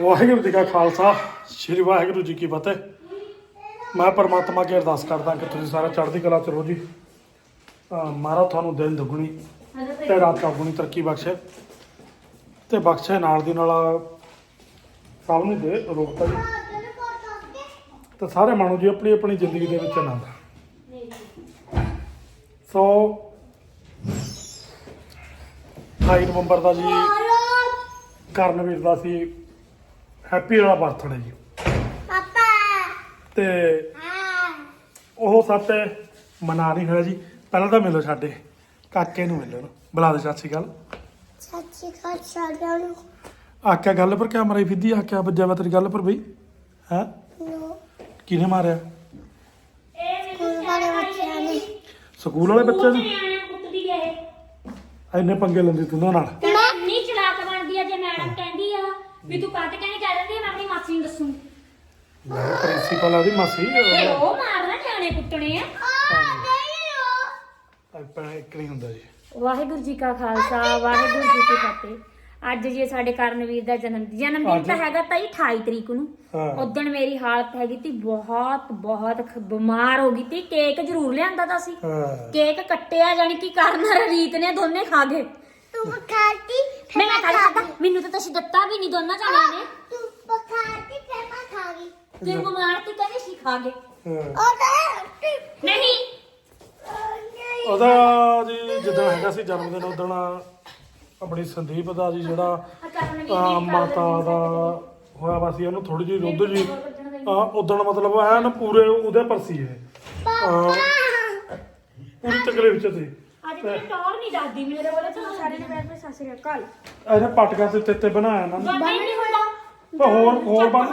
ਵਾਹਿਗੁਰੂ ਜੀ ਕਾ ਖਾਲਸਾ ਸ੍ਰੀ ਵਾਹਿਗੁਰੂ ਜੀ ਕੀ ਫਤਿਹ। ਮੈਂ ਪਰਮਾਤਮਾ ਅੱਗੇ ਅਰਦਾਸ ਕਰਦਾ ਕਿ ਤੁਸੀਂ ਸਾਰੇ ਚੜ੍ਹਦੀ ਕਲਾ ਚ ਰਹੋ ਜੀ। ਮਹਾਰਾਜ ਤੁਹਾਨੂੰ ਦਿਨ ਦੁਗਣੀ ਤੇ ਰਾਤ ਚੌਗੁਣੀ ਤਰੱਕੀ ਬਖਸ਼ੇ। ਤੇ ਬਖਸ਼ੇ ਨਾਲ ਦੀ ਨਾਲ ਸਭ ਨੂੰ ਦੇ ਰੋਕਤਾ ਜੀ। ਤੇ ਸਾਰੇ ਮਾਣੋ ਜੀ ਆਪਣੀ ਆਪਣੀ ਜ਼ਿੰਦਗੀ ਦੇ ਵਿੱਚ ਆਨੰਦ। ਸੋ 28 ਨਵੰਬਰ ਦਾ ਜੀ ਕਰਨਵੀਰ ਦਾ ਸੀ ਹੈਪੀ ਵਾਲਾ ਬਰਥਡੇ ਜੀ। ਪਾਪਾ। ਤੇ ਉਹ ਸੱਤ ਮਨਾ ਨਹੀਂ ਹੋਇਆ ਜੀ। ਪਹਿਲਾਂ ਤਾਂ ਮਿਲੋ ਸਾਡੇ ਕਾਕੇ ਨੂੰ ਮਿਲੋ। ਬੁਲਾ ਦੇ ਸਤਿ ਸ਼੍ਰੀ ਅਕਾਲ। ਸੱਚੀ ਖਾ ਛਾੜਿਆ ਨੂੰ। ਆਕਿਆ ਗੱਲ ਪਰ ਕਿਆ ਮਰਾਈ ਫਿੱਦੀ ਆਕਿਆ ਵੱਜਿਆ ਵਾ ਤੇਰੀ ਗੱਲ ਪਰ ਬਈ। ਹੈ? ਨੋ ਕਿਹਨੇ ਮਾਰਿਆ? ਕੋਲ ਵਾਲੇ ਬੱਚਿਆਂ ਨੇ ਸਕੂਲ ਵਾਲੇ ਬੱਚੇ ਨੂੰ? ਨਿਆਣੇ ਕੁੱਟਦੀ ਇੰਨੇ ਪੰਗੇ ਲੈਂਦੀ ਤੂੰ ਉਹਨਾਂ ਨਾਲ। ਕਹਿੰਦੀ ਨਹੀਂ ਚਲਾਕ ਬਣਦੀ ਆ ਜੇ ਮੈਡਮ ਕਹਿੰਦੀ ਆ ਵੀ ਤੂੰ ਕੱਟ ਕਹਿਣੀ ਕਹਿ ਦਿੰਦੀ ਆ, ਮੈਂ ਆਪਣੀ ਮਾਸੀ ਨੂੰ ਦੱਸੂ ਪ੍ਰਿੰਸੀਪਲ ਆ ਦੀ ਮਾਸੀ ਉਹ ਮਾਰਨਾ ਨਿਆਣੇ ਕੁੱਟਣੇ ਆ। ਆਪਣਾ ਇੱਕ ਨਹੀਂ ਹੁੰਦਾ ਜੀ। ਵਾਹਿਗੁਰੂ ਜੀ ਕਾ ਖਾਲਸਾ ਵਾਹਿਗੁਰੂ ਜੀ ਕੀ ਫਤਿਹ। ਅੱਜ ਜੀ ਸਾਡੇ ਕਰਨਵੀਰ ਦਾ ਜਨਮ ਜਨਮ ਦਿਨ? ਤਾਂ ਹੈਗਾ ਤਾਂ 28 ਤਰੀਕ ਨੂੰ। ਹਾਂ। ਉਦੋਂ ਮੇਰੀ ਹਾਲਤ ਹੈਗੀ ਤੀ ਬਹੁਤ ਬਹੁਤ ਖ- ਬਿਮਾਰ ਹੋ ਗਈ ਤੀ। ਕੇਕ ਜ਼ਰੂਰ ਲਿਆਂਦਾ ਤਾਂ ਸੀ। ਹਾਂ। ਕੇਕ ਕੱਟਿਆ ਜਾਨੀ ਕਿ ਕਰਨਾ ਰੀਤ ਨੇ ਦੋਨੇ ਖਾ ਗਏ। ਤੂੰ ਪਕਾਤੀ ਮੈਂ ਮੈਂ ਖਾ ਲਿਆ ਮੈਨੂੰ ਤਾਂ ਤੁਸੀਂ ਦਿੱਤਾ ਵੀ ਨਹੀਂ ਦੋਨਾਂ ਜਾਣਿਆਂ ਨੇ। ਤੂੰ ਪਕਾਤੀ ਫਿਰ ਮੈਂ ਖਾ ਗਈ ਤੇ ਬਿਮਾਰ ਤੇ ਕਹਿੰਦੇ ਸੀ ਖਾ ਗਏ ਹਾਂ। ਉਹਦਾ ਨਹੀਂ। ਉਹਦਾ ਜੀ ਜਦੋਂ ਹੈਗਾ ਸੀ ਜਨਮ ਦਿਨ ਉਦੋਂ ਆਪਣੀ ਸੰਦੀਪ ਦਾ ਜੀ ਜਿਹੜਾ ਆ ਮਾਤਾ ਦਾ ਹੋਇਆ ਵਾ ਸੀ ਇਹਨੂੰ ਥੋੜੀ ਜਿਹੀ ਦੁੱਧ ਜੀ। ਆ ਉਦੋਂ ਮਤਲਬ ਐਨ ਪੂਰੇ ਉਹਦੇ ਪਰ ਸੀ ਇਹ ਪੂਰੀ ਤਕਲੀਫ ਚ ਸੀ। ਅੱਜ ਤੇ ਟੌਰ ਨਹੀਂ ਦੱਸਦੀ ਮੇਰੇ ਕੋਲ ਚਲੋ ਸਾਰੇ ਨੇ ਬੈਠ ਕੇ ਸਾਸਰੀ ਕਾਲ ਇਹਨੇ ਪਟਕਾ ਤੇ ਉੱਤੇ ਤੇ ਬਣਾਇਆ ਨਾ। ਬੰਨੇ ਨਹੀਂ ਹੁੰਦਾ ਪਰ ਹੋਰ ਹੋਰ ਬਣ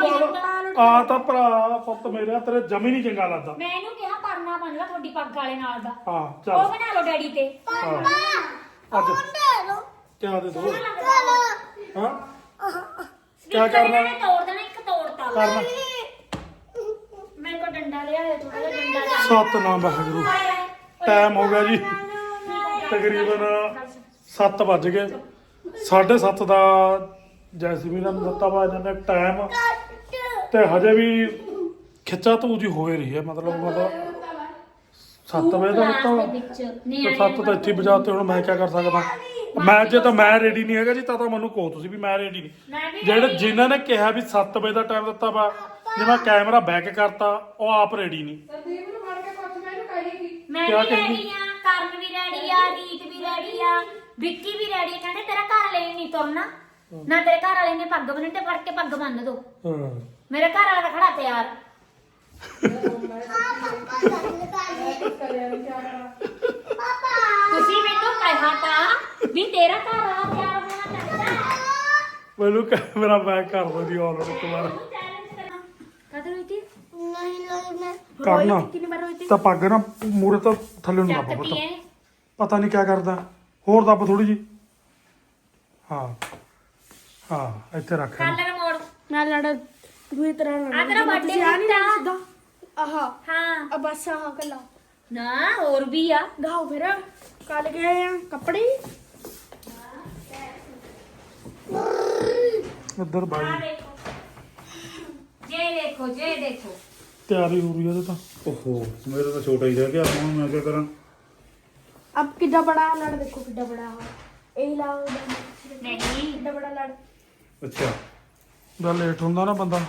ਆ ਤਾਂ ਭਰਾ ਪੁੱਤ ਮੇਰੇ ਤੇਰੇ ਜਮੀ ਨਹੀਂ ਚੰਗਾ ਲੱਗਦਾ। ਮੈਂ ਇਹਨੂੰ ਕਿਹਾ ਪਰਨਾ ਬਣ ਲਾ ਤੁਹਾਡੀ ਪੱਗ ਵਾਲੇ ਨਾਲ ਦਾ। ਹਾਂ ਉਹ ਚੱਲ ਬਣਾ ਲਓ ਡੈਡੀ ਤੇ। ਹਾਂ। ਅੱਜ। ਚਲੋ ਕਿਆ ਦੇ ਦੋ? ਚਲੋ। ਹਾਂ। ਕਿਆ ਕਰਨਾ? ਕਰਨਾ ਤੋੜ ਦੇਣਾ ਇੱਕ ਤੋੜਤਾ। ਕਰਨਾ। ਮੇਰੇ ਕੋਲ ਡੰਡਾ ਲਿਆ ਹੈ ਥੋੜਾ ਜਿਹਾ ਡੰਡਾ ਲਿਆ। ਸਤਨਾਮ ਵਾਹਿਗੁਰੂ। ਟਾਈਮ ਹੋ ਗਿਆ ਜੀ। ਤਕਰੀਬਨ 7 ਵੱਜ ਗਏ। 7:30 ਦਾ ਜੈਸਮੀਨ ਨੇ ਦਿੱਤਾ ਵਾ ਇਹਨਾਂ ਨੇ ਟਾਈਮ ਤੇ ਹਜੇ ਵੀ ਖਿੱਚਾ ਤੂ ਜੀ ਹੋਏ ਰਹੀ ਹੈ ਮਤਲਬ ਮਤਲਬ 7 ਵਜੇ ਦਾ ਦਿੱਤਾ ਵਾ। ਤੇ 7 ਤਾਂ ਇੱਥੇ ਵਜਾ ਤੇ ਹੁਣ ਮੈਂ ਕੀ ਕਰ ਸਕਦਾ? ਮੈਂ ਜੇ ਤਾਂ ਮੈਂ ਰੈਡੀ ਨਹੀਂ ਹੈਗਾ ਜੀ ਤਾਂ ਤਾਂ ਮੈਨੂੰ ਕਹੋ ਤੁਸੀਂ ਵੀ ਮੈਂ ਰੈਡੀ ਨਹੀਂ। ਮੈਂ ਵੀ ਜਿਹੜੇ। ਜਿਨ੍ਹਾਂ ਨੇ ਕਿਹਾ ਵੀ 7 ਵਜੇ ਦਾ ਟਾਈਮ ਦਿੱਤਾ ਵਾ ਜਿਵੇਂ ਕੈਮਰਾ ਬੈਕ ਕਰਤਾ ਉਹ ਆਪ ਰੈਡੀ ਨਹੀਂ। ਮੈਂ ਕਿਆ ਵੀ ਕਹਿੰਦੀ? ਰੈਡੀ ਆ ਕਰਨ ਵੀ ਰੈਡੀ ਆ ਰੀਤ ਵੀ ਰੈਡੀ ਆ ਵਿੱਕੀ ਵੀ ਰੈਡੀ ਆ ਕਹਿੰਦੇ ਤੇਰਾ ਘਰ ਵਾਲੇ ਨਹੀਂ ਤੁਰਨਾ। ਨਾ ਤੇਰੇ ਘਰ ਵਾਲੇ ਨੇ ਪੱਗ ਬੰਨ੍ਹਣੀ ਤੇ ਫੜ ਕੇ ਪੱਗ ਬੰਨ ਦੋ। ਹਾਂ ਮੇਰੇ ਘਰ ਵਾਲਾ ਤਾਂ ਖੜਾ ਤਿਆਰ। ਪਾਪਾ ਤੁਸੀਂ ਮੈਨੂੰ ਕਿਹਾ ਤਾਂ ਵੀ ਤੇਰਾ ਘਰ ਵਾਲਾ ਤਿਆਰ ਹੋਣਾ ਚਾਹੀਦਾ ਮੈਨੂੰ ਕੈਮਰਾ ਬੈਕ ਕਰ ਦੋ ਜੀ ਆਲਰੇਡੀ ਇੱਕ ਵਾਰ ਕਦੋਂ ਹੋਈ ਤੀ? ਨਹੀਂ ਲੱਗਣਾ ਕਰਨਾ। ਕਿੰਨੀ ਵਾਰ ਹੋਈ ਤੀ? ਤਾਂ ਪੱਗ ਨਾ ਮੂਰੇ ਤੋਂ ਥੱਲੇ ਨੂੰ ਦੱਬ ਪਤਾ। ਪਤਾ ਨਹੀਂ ਕਿਆ ਕਰਦਾ। ਹੋਰ ਦੱਬ ਥੋੜੀ ਜੀ ਹਾਂ। ਹਾਂ ਇੱਥੇ ਰੱਖ ਇਹਨੂੰ। ਕਲਰ ਮੋੜ। ਨਾਲ ਲੜ ਪੂਰੀ ਤਰ੍ਹਾਂ ਲੜ ਆ ਤੇਰਾ ਬਰਥਡੇ ਕੀਤਾ। ਆਹਾ। ਹਾਂ। ਆ ਬਸ ਆਹ ਕੱਲਾ। ਨਾ ਹੋਰ ਵੀ ਆ। ਗਾਓ ਫਿਰ। ਕੱਲ ਗਏ ਆ ਕੱਪੜੇ? ਇੱਧਰ ਆ ਬਾਈ ਦੇਖੋ। ਜੇ ਦੇਖੋ ਜੇ ਦੇਖੋ। ਤਿਆਰੀ ਹੋ ਰਹੀ ਹੈ ਤਾਂ। ਓਹੋ ਮੇਰਾ ਤਾਂ ਛੋਟਾ ਹੀ ਰਹਿ ਗਿਆ ਹੁਣ ਮੈਂ ਕੀ ਕਰਾਂ? ਅਬ ਕਿੱਡਾ ਬੜਾ ਲੜ ਦੇਖੋ ਕਿੱਡਾ ਬੜਾ ਆ ਇਹ ਲਾਓ ਨਹੀਂ। ਕਿੱਡਾ ਬੜਾ ਲੜ। ਅੱਛਾ। ਜਦ ਲੇਟ ਹੁੰਦਾ ਨਾ ਬੰਦਾ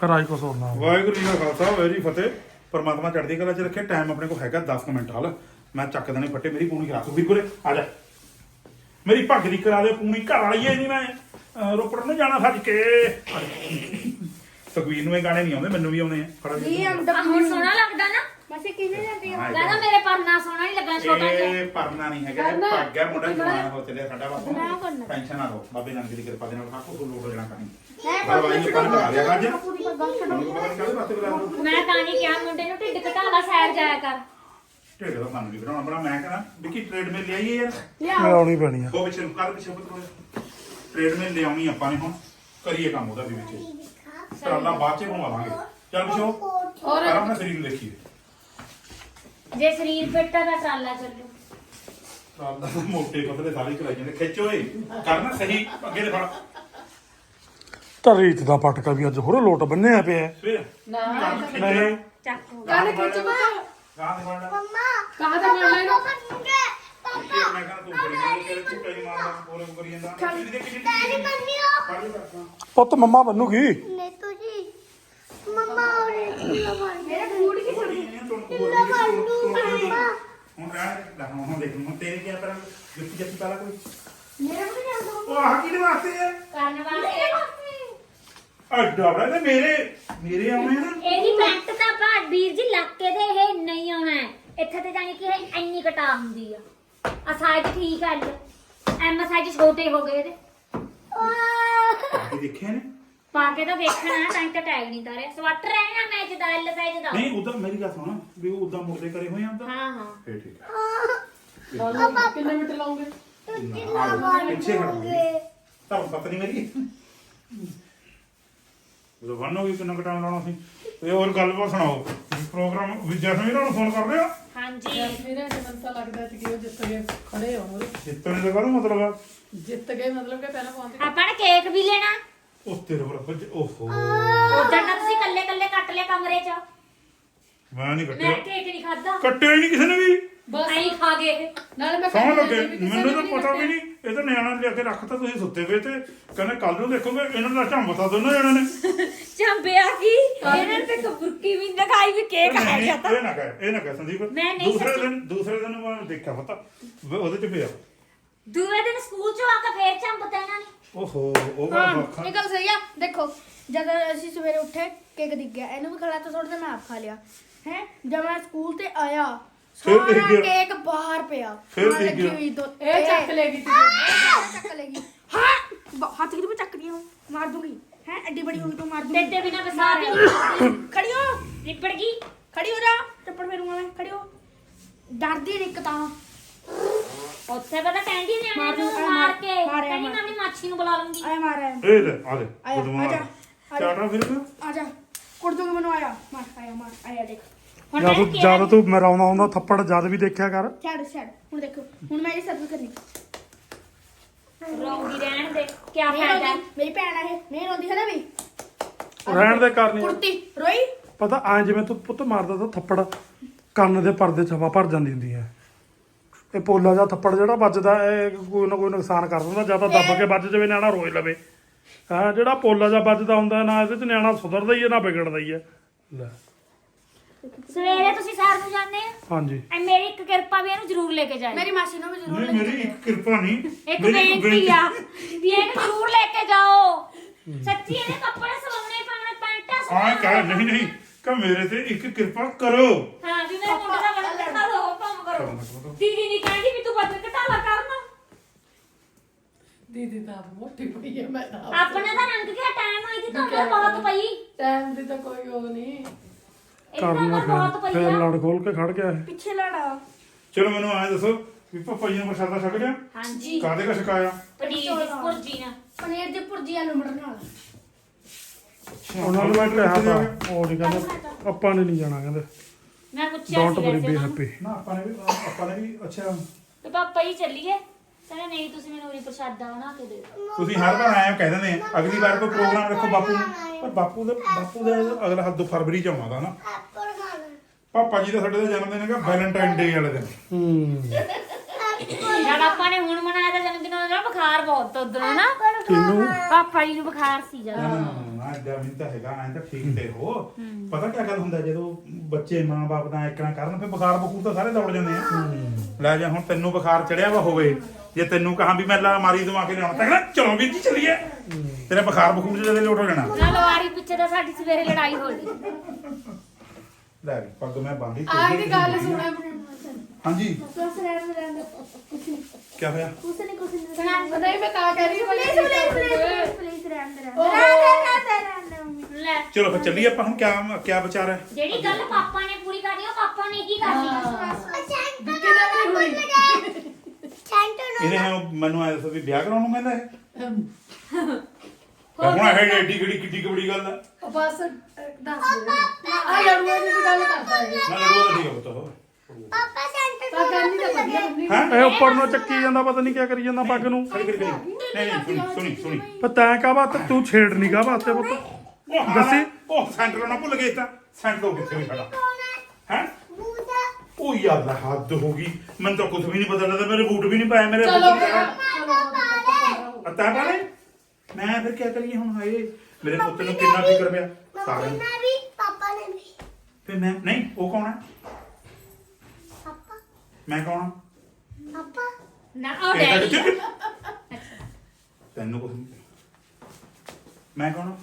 ਫਿਰ ਆਈ ਕੋ ਸੋਣਾ ਵਾਹਿਗੁਰੂ ਜੀ ਕਾ ਖਾਲਸਾ ਵਾਹਿਗੁਰੂ ਜੀ ਫਤਿਹ। ਪਰਮਾਤਮਾ ਚੜ੍ਹਦੀ ਕਲਾ ਚ ਰੱਖੇ ਟਾਈਮ ਆਪਣੇ ਕੋਲ ਹੈਗਾ 10 ਕੁ ਮਿੰਟ ਹਾਲ। ਮੈਂ ਚੱਕ ਦੇਣੇ ਫੱਟੇ ਮੇਰੀ ਪੂਣੀ ਕਰਾ ਤੂੰ ਵੀਰ ਕੋਲੇ ਆ ਜਾ। ਮੇਰੀ ਭੱਗ ਦੀ ਕਰਾ ਦੇ ਪੂਣੀ ਘਰ ਵਾਲੀ ਹੈ ਨਹੀਂ ਮੈਂ। ਅਹ, ਰੋਪੜ ਨੂੰ ਜਾਣਾ ਭੱਜ ਕੇ। ਤਕਵੀਰ ਨੂੰ ਇਹ ਗਾਣੇ ਨਹੀਂ ਆਉਂਦੇ ਮੈਨੂੰ ਵੀ ਆਉਂਦੇ ਆ। ਫੜਾ ਦੇ ਇਹ ਆ ਅੰਦਰ ਹੁਣ ਸੋਹਣਾ ਲੱਗਦਾ ਨਾ। ਮਸੇ ਕਿਵੇਂ ਜਾਂਦੀ ਆ? ਹਾਂ, ਕਹਿੰਦਾ ਮੇਰੇ ਪਰਨਾ ਸੋਹਣਾ ਨਹੀਂ ਲੱਗਣਾ ਛੋਟਾ ਜਿਹਾ। ਇਹ ਪਰਨਾ ਨਹੀਂ ਹੈਗਾ ਇਹ ਕਰਨਾ। ਭੱਗ ਹੈ ਮੁੰਡਾ ਜਵਾਨ ਹੋ ਚੱਲਿਆ ਸਾਡਾ ਬਾਪੂ ਨਾ ਕਰਨਾ। ਟੈਨਸ਼ਨ ਨਾ ਲਓ ਬਾਬੇ ਨਾਨਕ ਦੀ ਕਿਰਪਾ ਦੇ ਨਾਲ ਹਾਕੋ ਤੋਂ ਲੋੜ ਹੋ ਜਾਣਾ ਕਹੀਂ ਮੈਂ ਪਰਵਾਹੀ ਆਪਾਂ ਨੇ ਕਰਾ ਲਿਆ ਅੱਜ। ਪੂਰੀ ਗੱਲ ਛੱਡੋ ਮੈਨੂੰ ਪਤਾ ਨਹੀਂ ਕਾਹਦੇ ਵਾਸਤੇ ਬੁਲਾ ਲਓ। ਮੈਂ ਤਾਂ ਨਹੀਂ ਕਿਹਾ ਮੁੰਡੇ ਨੂੰ ਢਿੱਡ ਘਟਾਲਾ ਸੈਰ ਜਾਇਆ ਕਰ। ਢਿੱਡ ਦਾ ਮਨ ਵੀ ਬਣਾਉਣਾ ਬੜਾ ਮੈਂ ਕਹਿੰਦਾ ਵਿੱਕੀ ਟ੍ਰੇਡ ਮਿਲ ਲਿਆਈਏ ਯਾਰ? ਲਿਆਓ। ਆਉਣੀ ਪੈਣੀ ਆ। ਉਹ ਪਿੱਛੇ ਨੂੰ ਕਰ ਪਿੱਛੇ ਪੁੱਤ ਟ੍ਰੇਡ ਮਿਲ ਲਿਆਉਣੀ ਆਪਾਂ ਨੇ ਹੁਣ। ਕਰੀਏ ਕੰਮ ਉਹਦਾ ਵੀ ਵਿੱਚ। ਟਰਾਲਾ ਬਾਅਦ ਚ ਬਣਵਾ ਲਾਂਗੇ। ਚੱਲ ਪਿੱਛੋ। ਹੋਰ। ਆਰਾਮ ਨਾਲ ਸਰੀਰ ਨੂੰ ਦੇਖੀਏ। ਜੇ ਸਰੀਰ ਫਿੱਟ ਆ ਤਾਂ ਚੱਲੂ। ਰਾਮ ਮੋਟੇ ਪਤਲੇ ਸਾਰੇ ਚਲਾਈ ਜਾਂਦੇ ਖਿੱਚ ਓਏ ਕਰਨਾ ਸਹੀ ਅੱਗੇ ਦੇ ਫੜ ਤਾਂ ਰੀਤ ਦਾ ਪਟਕਾ ਵੀ ਅੱਜ ਹੋਰ ਲੋਟ ਬੰਨਿਆ ਪਿਆ ਨਾ ਨਹੀਂ ਚਾਕੂ ਕਾਹਦੇ ਖਿੱਚ ਮੈਂ ਗਾਂ ਦੇ ਫੜ। ਕਾਹਦਾ ਮੰਨ ਲੈਣਾ ਇਹ ਮੈਂ ਕਹਿੰਦਾ ਤੂੰ ਬੜੀ ਗੱਲ ਪੁੱਤ ਮੰਮਾ ਬੰਨੂਗੀ? ਨਹੀਂ ਤੁਜੀ मम्मा और मेरे फूड की ਹੁਣ मम्मा ਰਹਿਣ ਲੈ ਹੁਣ ਦੇਖ ਹੁਣ ਤੇਰੇ ਕੀ ਤਰ੍ਹਾਂ ਜੁੱਤੀ ਜੱਤੀ ਪਹਿਲਾਂ ਕੋਈ मेरे को नहीं आता ਉਹ ਆਹ ਕਿਹਦੇ ਵਾਸਤੇ ਹੈ ਕਰਨ ਵਾਸਤੇ ਅੱਡਾ ਬੜਾ ਤੇ ਮੇਰੇ ਮੇਰੇ ਆਉਣੇ ਨਾ ਇਹਦੀ ਪੈਂਟ ਤਾਂ ਭਾ ਵੀਰ ਜੀ ਲੱਕੇ ਦੇ ਇਹ ਨਹੀਂ ਆਉਣਾ ਹੈ। ਇੱਥੇ ਤੇ ਜਾਣੀ ਕਿ ਇਹ ਇੰਨੀ ਕਟਾ ਹੁੰਦੀ ਆ ਆ ਸਾਈਜ਼ ਠੀਕ ਆ ਐਮ ਸਾਈਜ਼ ਛੋਟੇ ਹੋ ਗਏ ਇਹਦੇ ਇਹ ਦੇਖਿਆ ਨੇ ਪਾ ਕੇ ਤਾਂ ਦੇਖਣਾ ਤਾਂ ਹੀ ਤਾਂ ਟੈਗ ਨਹੀਂ ਤਾਰਿਆ। ਸਵੈਟਰ ਹੈ ਨਾ ਮੈਚ ਦਾ ਐਲ ਸਾਈਜ਼ ਦਾ। ਨਹੀਂ ਉਦਾਂ ਮੇਰੀ ਗੱਲ ਸੁਣ ਵੀ ਉਹ ਉਦਾਂ ਮੁਰਦੇ ਕਰੇ ਹੋਏ ਆ ਤਾਂ ਹਾਂ ਹਾਂ। ਫੇਰ ਠੀਕ ਹੈ ਕਿੰਨੇ ਮਿੰਟ ਲਾਉਂਗੇ? ਪਿੱਛੇ ਹਟ ਤਾਂ ਪਤਾ ਨਹੀਂ ਮੇਰੀ। ਉਹ ਵੰਨੋ ਵੀ ਕਿੰਨਾ ਟਾਈਮ ਲਾਉਣਾ ਸੀ। ਤੇ ਹੋਰ ਗੱਲਬਾਤ ਸੁਣਾਓ। ਪ੍ਰੋਗਰਾਮ ਵੀ ਜਸਮੀਨ ਨੂੰ ਫੋਨ ਕਰ ਰਿਹਾ ਹਾਂਜੀ। ਮੇਰੇ ਜਨਮ ਤਾਂ ਲੱਗਦਾ ਸੀ ਕਿ ਉਹ ਜਿੱਤ ਗਏ ਖੜੇ ਹੋ। ਜਿੱਤਣੇ ਦਾ ਕਾਹਦਾ ਮਤਲਬ ਆ? ਜਿੱਤ ਗਏ ਮਤਲਬ ਕਿ ਪਹਿਲਾਂ ਪਹੁੰਚ ਆਪਾਂ ਨੇ ਕੇਕ ਵੀ ਲੈਣਾ। ਉਸ ਤੇਰੇ ਬਰਾਬਰ ਚ- ਓਹੋ। ਉਦੋਂ ਤਾਂ ਤੁਸੀਂ ਕੱਲੇ ਕੱਲੇ ਕੱਟ ਲਿਆ ਕਮਰੇ 'ਚ। ਮੈਂ ਨਹੀਂ ਮੈਂ ਕੱਟਿਆ ਕੇਕ ਨਹੀਂ ਖਾਦਾ ਕੱਟਿਆ ਹੀ ਨਹੀਂ ਕਿਸੇ ਨੇ ਵੀ। ਬਸ। ਐਂ ਖਾ ਗਏ ਇਹ। ਨਾਲੇ ਮੈਂ ਸੌਂ ਕਹਿੰਦੀ ਲੱਗੇ। ਸੀ ਵੀ ਕਿਸੇ ਮੈਨੂੰ ਨੇ ਤਾਂ ਪਤਾ ਵੀ ਨਹੀਂ। ਇਹ ਤਾਂ ਨਿਆਣਾ ਲਿਆ ਕੇ ਰੱਖਤਾ ਤੁਸੀਂ ਸੁੱਤੇ ਪਏ ਤੇ ਕਹਿੰਦੇ ਕੱਲ ਨੂੰ ਦੇਖੋਗੇ ਇਹਨਾਂ ਦਾ ਝੰਬਤਾ ਦੋਨੋਂ ਜਣਾਂ ਨੇ। ਚੰਬਿਆ ਕੀ? ਇਹਨਾਂ ਨੇ ਤੇ ਕਬੁਰਕੀ ਵੀ ਦਿਖਾਈ ਵੀ ਕੇਕ ਆ ਨਹੀਂ, ਗਿਆ ਤਾਂ। ਇਹ ਨਾ ਕਹੇ ਇਹ ਨਾ ਕਹੇ ਸੰਦੀਪ। ਮੈਂ ਨਹੀਂ ਦੂਸਰੇ ਸੱਚੀ। ਦਿਨ ਦੂਸਰੇ ਦਿਨ ਮੈਂ ਦੇਖਿਆ ਪਤਾ। ਵ- ਉਹਦੇ ਚ ਪਿਆ। ਦੂਏ ਦਿਨ ਸਕੂਲ 'ਚੋਂ ਆ ਕੇ ਫੇਰ ਚੰਬਤਾ ਇਹਨਾਂ ਨੇ। ਓਹੋ ਉਹ ਬੜਾ ਔਖਾ ਇਹ ਗੱਲ ਸਹੀ ਆ। ਦੇਖੋ ਜਦ ਅਸੀਂ ਸਵੇਰੇ ਉੱਠੇ ਕੇਕ ਦਿਖ ਗਿਆ। ਇਹਨੂੰ ਵੀ ਖਿਲਾ ਤਾ ਥੋੜਾ ਜਿਹਾ ਮੈਂ ਆਪ ਖਾ ਲਿਆ। ਹੈ? ਜਦ ਮੈਂ ਸਕੂਲ ਤੇ ਆਇਆ ਫਿਰ ਦਿਖ ਸਾਰਾ ਗਿਆ। ਕੇਕ ਬਾਹਰ ਪਿਆ। ਫਿਰ ਦਿਖ ਗਿਆ। ਹੋਈ ਦੋ ਇਹ ਚੱਕ ਲੇਗੀ ਤੂੰ। ਚੱਕ ਲੇਗੀ। ਹਾਂ! ਬ- ਹੱਥ ਕਿਤੇ ਮੈਂ ਚੱਕਦੀ ਹਾਂ। ਮਾਰ ਦੂੰਗੀ। ਹੈ? ਐਡੀ ਬੜੀ ਹੋਈ ਤੂੰ ਮਾਰ ਦੂੰਗੀ। ਤੇ ਬਿਨਾ ਬਸਾ ਵੀ ਨਹੀਂ ਖਾਦੀ। ਖੜੀ ਹੋ! ਲਿਪੜ ਗਈ। ਖੜੀ ਹੋ ਜਾ। ਚੱਪੜ ਫੇਰੂੰਗਾ ਮੈਂ ਖੜੀ ਹੋ। ਡਰਦੀ ਨਹੀਂ ਇੱਕ ਤਾਂ। ਉੱਥੇ ਪਤਾ ਕਹਿੰਦੀ ਨੇ ਮਾਰ ਨੂੰ ਦੂੰ, ਮਾਰ ਕੇ ਮਾਰਿਆ, ਕਹਿੰਦੀ। ਨਾਨੀ ਮਾਛੀ ਨੂੰ ਬੁਲਾ ਲੂੰਗੀ ਆਇਆ ਮਾਰ ਆਇਆ। ਇਹ ਲੈ ਆ ਦੇ ਆਇਆ, ਬਦਮਾਸ਼ ਆਜਾ, ਆਜਾ। ਚਾਟਾ ਫਿਰ ਆ ਜਾ ਕੁੜ ਦੂੰਗੀ ਮੈਨੂੰ ਆਇਆ। ਮਾਰ ਆਇਆ ਮਾਰ ਆਇਆ ਦੇਖ। ਹੁਣ ਜਦ ਮੈਂ ਤੂੰ ਜਦ ਤੂੰ ਮਰਾਉਂਦਾ ਹੁੰਦਾ ਥੱਪੜ ਜਦ ਵੀ ਦੇਖਿਆ ਕਰ। ਛੱਡ ਛੱਡ ਹੁਣ ਦੇਖੋ ਹੁਣ ਮੈਂ ਇਹ ਸਰਵ ਕਰਨੀ। ਰੋਂਦੀ ਰਹਿਣ ਦੇ ਕੀ ਨਹੀਂ ਫਾਇਦਾ? ਰੋਂਦੀ ਮੇਰੀ ਭੈਣ ਆ ਇਹ ਨਹੀਂ ਰੋਂਦੀ ਹੈ ਨਾ ਵੀ ਰਹਿਣ ਦੇ ਕਰਨੀ ਕੁੜਤੀ ਰੋਈ? ਪਤਾ ਐ ਜਿਵੇਂ ਤੂੰ ਪੁੱਤ ਮਾਰਦਾ ਤਾਂ ਥੱਪੜ ਕੰਨ ਦੇ ਪਰਦੇ ਹਵਾ ਭਰ ਜਾਂਦੀ ਹੁੰਦੀ ਹੈ ਇਹ ਪੋਲਾ ਜਿਹਾ ਥੱਪੜ ਜਿਹੜਾ ਵੱਜਦਾ ਇਹ ਕੋਈ ਨਾ ਕੋਈ ਨੁਕਸਾਨ ਕਰ ਦਿੰਦਾ ਜਾਂ ਤਾਂ ਦੱਬ ਕੇ ਵੱਜ ਜਾਵੇ ਨਿਆਣਾ ਰੋਏ ਲਵੇ। ਹਾਂ ਜਿਹੜਾ ਪੋਲਾ ਜਿਹਾ ਵੱਜਦਾ ਹੁੰਦਾ ਨਾ ਇਹਦੇ 'ਚ ਨਿਆਣਾ ਸੁਧਰਦਾ ਹੀ ਹੈ ਨਾ ਵਿਗੜਦਾ ਹੀ ਹੈ। ਲੈ। ਸਵੇਰੇ ਤੁਸੀਂ ਸਾਰ ਨੂੰ ਜਾਂਦੇ ਆ? ਹਾਂਜੀ। ਐ ਮੇਰੀ ਇੱਕ ਕਿਰਪਾ ਵੀ ਇਹਨੂੰ ਜ਼ਰੂਰ ਲੈ ਕੇ ਜਾਇਓ। ਮੇਰੀ ਮਾਸੀ ਨੂੰ ਵੀ ਜ਼ਰੂਰ ਨਹੀਂ ਮੇਰੀ ਇੱਕ ਕਿਰਪਾ ਨਹੀਂ ਇੱਕ ਬੇਨਤੀ ਆ। ਵੀ ਇਹਨੂੰ ਜ਼ਰੂਰ ਲੈ ਕੇ ਜਾਓ। ਸੱਚੀ ਇਹਦੇ ਕੱਪੜੇ ਸਵਾਉਣੇ ਪਾਉਣੇ ਪੈਂਟਾਂ ਆ ਸਵਾਉਣੇ ਕਹਿ ਨਹੀਂ ਨਹੀਂ ਕਿ ਮੇਰੇ ਤੇ ਇੱਕ ਕਿਰਪਾ ਕਰੋ ਹਾਂ ਵੀ ਮੇਰੇ ਮੁੰਡੇ ਦਾ ਬੜਾ ਘਟਾ ਦੋ ਕੰਮ ਕਰੋ ਦੀਦੀ ਨਹੀਂ ਕਹਿੰਦੀ ਵੀ ਤੂੰ ਬਦਲ ਘਟਾਲਾ ਕਰਨਾ ਦੀਦੀ ਤਾਂ ਆਪ ਮੋਟੀ ਪਈ ਹੈ ਮੈਂ ਤਾਂ ਆਪਣੇ ਦਾ ਰੰਗ ਗਿਆ ਟਾਈਮ ਆਈ ਦੀ ਤਾਂ ਬਹੁਤ ਪਈ। ਟਾਈਮ ਦੀ ਤਾਂ ਕੋਈ ਉਹ ਨਹੀਂ। ਦਾ ਬਹੁਤ ਪਈ ਫਿਰ ਆ। ਲੜ ਖੋਲ ਕੇ ਖੜ ਗਿਆ ਇਹ। ਪਿੱਛੇ ਲੜਾ। ਚਲੋ ਮੈਨੂੰ ਐਂ ਦੱਸੋ ਵੀ ਪਪਈਆਂ ਪ੍ਰਸ਼ਾਦਾ ਛਕ ਲਿਆ ਹਾਂਜੀ। ਕਾਦੇ ਕਾ ਛਕਾਇਆ? ਪਨੀਰ ਦੀ ਭੁਰਜੀ ਨਾ ਪਨੀਰ ਦੀ ਭੁਰਜੀ ਆਲੂ ਮਟਰ ਨਾਲ। ਉਹਨਾਂ ਨੂੰ ਮੈਂ ਕਿਹਾ ਤਾਂ ਉਹ ਨਹੀਂ ਕਹਿੰਦੇ ਆਪਾਂ ਨੇ ਨਹੀਂ ਜਾਣਾ ਕਹਿੰਦੇ। ਮੈਂ ਪੁੱਛਿਆ ਡੋਂਟ ਸੀ ਵਰੀ ਵੈਸੇ ਬੀ ਉਹਨਾਂ ਨੂੰ। ਹੈਪੀ ਨਾ ਆਪਾਂ ਨੇ ਵੀ ਆਪਾਂ ਨੇ ਵੀ ਅੱਛਾ। ਤੇ ਪਾਪਾ ਹੀ ਚੱਲੀਏ। ਤੁਸੀਂ ਹਰ ਵਾਰ ਐਂ ਕਹਿ ਦਿੰਦੇ ਅਗਲੀ ਵਾਰ ਕੋਈ ਪ੍ਰੋਗਰਾਮ ਰੱਖੋ ਬਾਪੂ ਨੂੰ। ਪਰ ਬਾਪੂ ਦਾ ਬਾਪੂ ਦਾ ਅਗਲਾ ਹੱਦ ਫਰਵਰੀ ਚ ਆਉਂਦਾ ਨਾ। ਪਾਪਾ ਜੀ ਦਾ ਸਾਡੇ ਦਾ ਜਨਮ ਦਿਨ ਹੈਗਾ ਵੈਲੈਂਟਾਈਨ ਡੇ ਵਾਲੇ ਦਿਨ। ਹੂੰ। ਜਦ ਆਪਾਂ ਨੇ ਹੁਣ ਮਨਾਇਆ ਤਾਂ ਜਨਮ ਦਿਨ ਉਹਦਾ ਬੁਖਾਰ ਬਹੁਤ ਉਦੋਂ ਨਾ ਤੈਨੂੰ ਪਾਪਾ ਜੀ ਨੂੰ ਬੁਖਾਰ ਸੀ ਜਦ। ਹਾਂ ਅੱਜ ਵੀ ਤਾਂ ਹੈਗਾ ਐਂ ਤਾਂ ਠੀਕ ਤੇ ਹੋ। ਪਤਾ ਕੀ ਗੱਲ ਹੁੰਦਾ ਜਦੋਂ ਬੱਚੇ ਮਾਂ-ਬਾਪ ਦਾ ਇੱਕ ਨਾ ਕਰਨ ਫਿਰ ਬੁਖਾਰ ਬਖੂਰ ਤਾਂ ਸਾਰੇ ਦੌੜ ਜਾਂਦੇ ਆ। ਲੈ ਜਾ ਹੁਣ ਤੈਨੂੰ ਬੁਖਾਰ ਚੜਿਆ ਵਾ ਹੋਵੇ। ਜੇ ਤੈਨੂੰ ਕਹਾਂ ਵੀ ਮੈਂ ਲਾ ਮਾਰੀ ਦਵਾ ਕੇ ਲਿਆਉਣਾ ਤਾਂ ਕਹਿੰਦਾ ਚਲੋ ਵੀਰ ਜੀ ਚਲੀਏ। ਤੇਰਾ ਬੁਖਾਰ ਬਖੂਰ ਜਿਹਦੇ ਲੋਟ ਹੋ ਜਾਣਾ। ਨਾਲ ਵਾਰੀ ਪਿੱਛੇ ਤਾਂ ਸਾਡੀ ਸਵੇਰੇ ਲੜਾਈ ਹੋ ਗਈ। ਲੈ ਪੱਗ ਮੈਂ ਬੰਦੀ ਆਹ ਦੀ ਗੱਲ ਸੁਣਾ ਹਾਂਜੀ ਬਸ ਰਹਿਣ ਦੇ, ਰਹਿਣ ਦੇ। ਕੀ ਹੋਇਆ? ਕੁਛ ਨਹੀਂ ਕੁਛ ਨਹੀਂ ਸੁਣਾ ਨਹੀਂ ਮੈਂ ਤਾਂ ਕਹਿ ਰਹੀ ਹਾਂ ਪਲੀਜ਼ ਪਲੀਜ਼ ਪਲੀਜ਼ ਪਲੀਜ਼ ਰਹਿਣ ਦੇ ਰਹਿਣ ਦੇ। ਰਹਿਣ ਦੇ ਰਹਿਣ ਦੇ ਮੰਮੀ ਲੈ। ਚਲੋ ਫਿਰ ਚੱਲੀਏ ਆਪਾਂ ਹੁਣ ਕਿਆ ਕਿਆ ਵਿਚਾਰ ਹੈ? ਜਿਹੜੀ ਗੱਲ ਪਾਪਾ ਨੇ ਪੂਰੀ ਕਰਨੀ ਉਹ ਪਾਪਾ ਨੇ ਹੀ ਕਰਨੀ। ਅੱਛਾ ਇਹਨੇ ਮੈਨੂੰ ਐ ਵੀ ਵਿਆਹ ਕਰਾਉਣ ਨੂੰ ਕਹਿੰਦਾ ਇਹ? ਹੁਣ ਇਹ ਏਡੀ ਕਿਹੜੀ ਕਿੱਡੀ ਕਬੜੀ ਗੱਲ ਆ। ਬਸ ਦੱਸ ਆ ਲੜੂਆ ਦੀ ਗੱਲ ਕਰਦਾ ਹੈ ਨਾ ਠੀਕ ਆ ਪਤਾ ਹੋ ਪਾਪਾ ਸੈਂਟਰ ਤਾਂ ਗੱਲ ਤਾਂ ਵਧੀਆ ਹੁੰਦੀ। ਹਾਂ? ਇਹ ਉੱਪਰ ਨੂੰ ਚੱਕੀ ਜਾਂਦਾ ਪਤਾ ਨਹੀਂ ਕੀ ਕਰੀ ਜਾਂਦਾ ਪੱਗ ਨੂੰ। ਨਹੀਂ ਨਹੀਂ ਸੁਣੀ ਸੁਣੀ ਪਰ ਤੈਂ ਕਾ ਬਾਤ ਤੂੰ ਛੇੜ ਨਹੀਂ ਕਾ ਵਾਸਤੇ ਪੁੱਤ। ਉਹ ਦੱਸੀ? ਉਹ ਸੈਂਟਰ ਨਾ ਭੁੱਲ ਗਏ ਤਾਂ। ਸੈਂਟਰ ਤੋਂ ਕਿੱਥੇ ਹੋਈ ਹੈ? ਉਹ ਯਾਰ ਲੈ ਹੱਦ ਹੋ ਗਈ। ਮੈਨੂੰ ਤਾਂ ਕੁਝ ਵੀ ਨਹੀਂ ਪਤਾ ਲੱਗਦਾ ਮੇਰੇ ਬੂਟ ਵੀ ਨਹੀਂ ਪਾਏ ਮੇਰੇ ਚਲੋ ਬੂਟ ਪਾਪਾ ਅਤਾ ਪਾਲੇ? ਮੈਂ ਫਿਰ ਕੀ ਕਰੀਏ ਹੁਣ ਹਾਏ ਮੇਰੇ ਪੁੱਤ ਨੂੰ ਕਿੰਨਾ ਫਿਕਰ ਪਿਆ। ਸਾਰੇ। ਮੰਮੀ ਨੇ ਵੀ ਪਾਪਾ ਨੇ ਵੀ। ਫਿਰ ਮੈਂ ਨਹੀਂ ਉਹ ਕੌਣ ਹੈ ਪਾਪਾ। ਮੈਂ ਕੌਣ ਹਾਂ ਪਾਪਾ। ਨਾ ਉਹ ਡੈਡੀ। ਚੁੱਪ। ਤੈਨੂੰ ਕੁਝ ਮੈਂ ਕੌਣ ਹਾਂ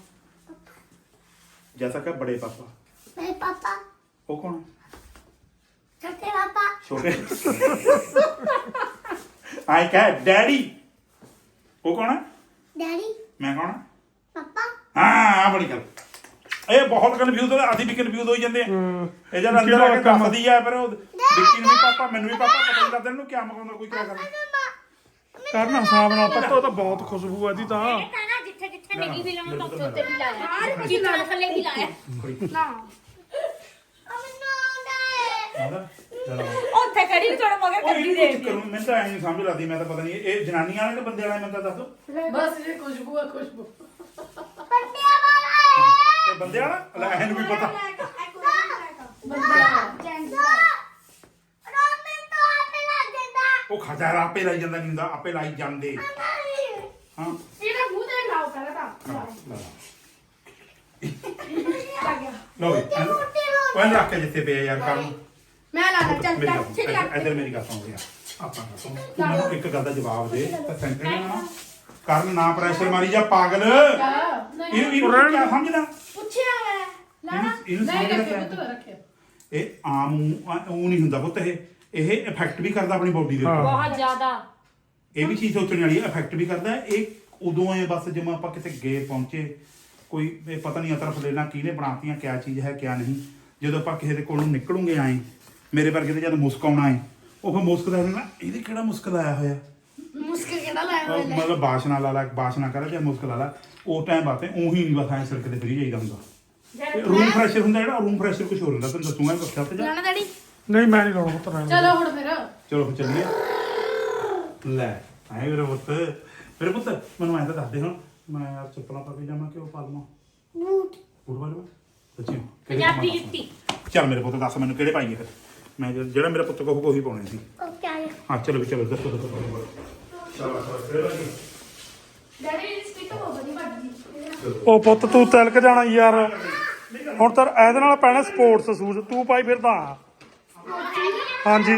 ਜੈਸਾ ਕਿ ਬੜੇ ਪਾਪਾ। ਮੇਰੇ ਪਾਪਾ। ਉਹ ਕੌਣ ਹੈ? ਛੋਟੇ ਪਾਪਾ ਛੋਟੇ ਆਈ ਕਹ ਡੈਡੀ ਉਹ ਕੌਣ ਹੈ? ਡੈਡੀ ਮੈਂ ਕੌਣ ਹਾਂ? ਪਾਪਾ ਹਾਂ ਆ ਬੜੀ ਗੱਲ। ਇਹ ਬਹੁਤ ਕਨਫਿਊਜ਼ ਹੋ ਅਸੀਂ ਵੀ ਕਨਫਿਊਜ਼ ਹੋਈ ਜਾਂਦੇ ਆ। ਇਹ ਜਦ ਅੰਦਰ ਆ ਕੇ ਕੰਮ? ਦੱਸਦੀ ਆ ਫਿਰ ਉਹ ਵਿੱਕੀ ਨੂੰ ਵੀ ਪਾਪਾ ਮੈਨੂੰ ਵੀ ਪਾਪਾ ਪਤਾ ਨਹੀਂ ਲੱਗਦਾ ਇਹਨੂੰ ਕੀ ਮਗਾਉਂਦਾ ਕੋਈ ਕਿਆ ਕਰਦਾ ਕਰਨ ਹਿਸਾਬ ਨਾਲ ਪੁੱਤ ਉਹ ਤਾਂ ਬਹੁਤ ਖੁਸ਼ਬੂ ਆ ਇਹਦੀ ਤਾਂ। ਇਹ ਤਾਂ ਨਾ ਜਿੱਥੇ ਜਿੱਥੇ ਨਹੀਂ ਵੀ ਲਾਉਣਾ ਤਾਂ ਉੱਥੇ ਉੱਤੇ ਵੀ ਲਾਇਆ। ਜਿੱਥੇ ਥੱਲੇ ਵੀ ਲਾਇਆ। ਨਾ। ਨਾ ਆਉਂਦਾ ਚਲੋ। ਉੱਥੇ ਖੜੀ ਵੀ ਥੋੜਾ ਮਗਰ ਉਹ ਇਹ ਕੁਝ ਕਰੂੰ ਮੈਂ ਤਾਂ ਐਂ ਨਹੀਂ ਸਮਝ ਲੱਗਦੀ ਮੈਂ ਤਾਂ ਪਤਾ ਨਹੀਂ ਇਹ ਜਨਾਨੀਆਂ ਵਾਲੇ ਕਿ ਬੰਦੇ ਵਾਲੇ ਮੈਨੂੰ ਤਾਂ ਦੱਸ। ਦੋ ਬਸ ਇਹ ਖੁਸ਼ਬੂ ਆ ਖੁਸ਼ਬੂ। ਪੱਟਿਆ ਵਾਲਾ ਹੈ ਇਹ ਬੰਦੇ ਵਾਲਾ? ਲੈ ਇਹਨੂੰ ਵੀ ਪਤਾ। ਰੋਮਨ ਤੋਂ ਆਪੇ ਲੱਗ ਜਾਂਦਾ। ਉਹ ਖਜ਼ਾਰ ਆਪੇ ਲਾਈ ਜਾਂਦਾ ਨਹੀਂ ਹੁੰਦਾ ਆਪੇ ਲਾਈ ਜਾਂਦੇ। ਹਾਂ ਇਹਦਾ ਮੂੰਹ ਤੇ ਲਾਓ ਪਹਿਲਾਂ ਤਾਂ। ਲਾ। ਲਾ। ਆ ਗਿਆ। ਲਓ ਵੀ ਇਹਨੂੰ- ਉਹ ਇਹਨੂੰ ਰੱਖ ਕੇ ਜਿੱਥੇ ਪਿਆ ਯਾਰ ਕਰਨ ਮੈਂ ਲਾਣਾ ਚੱਲ ਮੇਰੀ ਚੱਲ ਗੱਲ ਛੇਤੀ ਸੁਣ, ਇੱਧਰ ਮੇਰੀ ਗੱਲ ਸੁਣ ਰਿਹਾ ਆਪਾਂ ਗੱਲ ਸੁਣ ਤੂੰ ਮੈਨੂੰ ਇੱਕ ਗੱਲ ਦਾ ਜਵਾਬ ਦੇ ਤਾਂ ਸੈਂਟਰ ਨੇ ਨਾ ਕਰਨ ਨਾ ਪ੍ਰੈਸ਼ਰ ਮਾਰੀ ਜਾ ਪਾਗਲ। ਇਹਨੂੰ ਇਹਨੂੰ ਕੀ ਸਮਝਦਾ? ਪੁੱਛਿਆ ਮੈਂ ਲਾਣਾ ਇਹਨੂੰ- ਇਹਨੂੰ ਨਹੀਂ ਸਮਝਦਾ ਰੱਖਿਆ ਕਿਆ? ਪੁੱਤ ਰੱਖਿਆ ਇਹ ਆਮ ਉਹ ਨਹੀਂ ਹੁੰਦਾ ਪੁੱਤ ਇਹ। ਇਹ ਇਫੈਕਟ ਵੀ ਕਰਦਾ ਆਪਣੀ ਬੋਡੀ ਦੇ ਉੱਤੇ। ਬਹੁਤ ਜ਼ਿਆਦਾ। ਇਹ ਵੀ ਚੀਜ਼ ਸੋਚਣ ਵਾਲੀ ਹੈ ਇਫੈਕਟ ਵੀ ਕਰਦਾ ਹੈ। ਇਹ ਉਦੋਂ ਬਸ ਜਿਵੇਂ ਆਪਾਂ ਕਿਤੇ ਗਏ ਪਹੁੰਚੇ ਕੋਈ ਇਹ ਪਤਾ ਨਹੀਂ ਅਤਰ ਫਲੇਨਾ ਕਿਹਨੇ ਬਣਾਤੀਆਂ ਕਿਆ ਚੀਜ਼ ਹੈ ਕਿਆ ਨਹੀਂ। ਜਦੋਂ ਆਪਾਂ ਕਿਸੇ ਦੇ ਕੋਲੋਂ ਨਿਕਲੂਗੇ ਆਏ ਮੇਰੇ ਵਰਗੇ ਤੇ ਜਦ ਮੁਸਕ ਆਉਣਾ ਹੈ ਉਹ ਫਿਰ ਮੁਸਕਦਾ ਰਹਿਣਾ ਇਹਦੇ ਕਿਹੜਾ ਮੁਸਕ ਆਇਆ ਹੋਇਆ? ਮੁਸਕਿਲ ਕਿਹੜਾ ਲਾਇਆ ਹੋਇਆ ਲੈ? ਮਤਲਬ ਬਾਸ਼ਨਾ ਲਾ ਲਾ ਬਾਸ਼ਨਾ ਕਰ ਜਾਂ ਮੁਸਕ ਲਾ ਲਾ ਉਹ ਟਾਈਮ ਬਾਤੇ ਉਹੀ ਨਹੀਂ ਬਸ ਐ ਸਿਰਕ ਤੇ ਫਰੀ ਜਾਈਦਾ ਹੁੰਦਾ। ਰੂਮ ਫਰੈਸ਼ਰ ਹੁੰਦਾ ਜਿਹੜਾ ਰੂਮ ਫਰੈਸ਼ਰ ਕੁਝ ਹੋਰ ਹੁੰਦਾ ਤੈਨੂੰ ਦੱਸੂਗਾ ਕੱਖਾ ਤੇ ਜਾ। ਲਾਣਾ ਡੈਡੀ? ਨਹੀਂ ਮੈਂ ਨਹੀਂ ਲਾਉਣਾ ਪੁੱਤ ਰਹਿਣ ਦੇ। ਚਲੋ ਹੁਣ ਫਿਰ। ਚਲੋ ਫਿਰ ਚੱਲੀਏ। ਲੈ ਆਏ ਮੇਰੇ ਪੁੱਤ। ਮੇਰੇ ਪੁੱਤ ਮੈਨੂੰ ਐਂ ਤਾਂ ਦੱਸ ਦੇ ਹੁਣ ਮੈਂ ਯਾਰ ਚੱਪਲਾਂ ਪਾ ਕੇ ਜਾਵਾਂ ਕਿ ਉਹ ਪਾ ਲਵਾਂ? ਬੂਟ। ਬੂਟ ਪਾ ਲਵਾਂ? ਸੱਚੀ? ਪੰਜਾਬੀ ਜੁੱਤੀ। ਚੱਲ ਮੇਰੇ ਪੁੱਤ ਦੱਸ ਮੈਨੂੰ ਕਿਹੜੇ ਪਾਈਏ ਫਿਰ? ਮੈਂ ਜਿਹੜਾ ਜਿਹੜਾ ਮੇਰਾ ਪੁੱਤ ਕਹੂਗਾ ਉਹੀ ਪਾਉਣੇ ਸੀ। ਹੈ ਹਾਂ ਚਲੋ ਵੀ ਚਲੋ ਦੱਸੋ ਦੱਸੋ ਚਲੋ ਚਲੋ ਫਿਰ ਬਾਕੀ ਡੈਡੀ ਦੀ ਸਪੀਕਰ ਹੋ ਗਈ ਗਈ ਉਹ ਪੁੱਤ ਤੂੰ ਤਿਲਕ ਜਾਣਾ ਯਾਰ। ਹੁਣ ਤਾਂ ਇਹਦੇ ਨਾਲ ਪੈਣਾ ਸਪੋਰਟਸ ਸ਼ੂਜ਼ ਤੂੰ ਪਾਈ ਫਿਰਦਾ ਹਾਂਜੀ।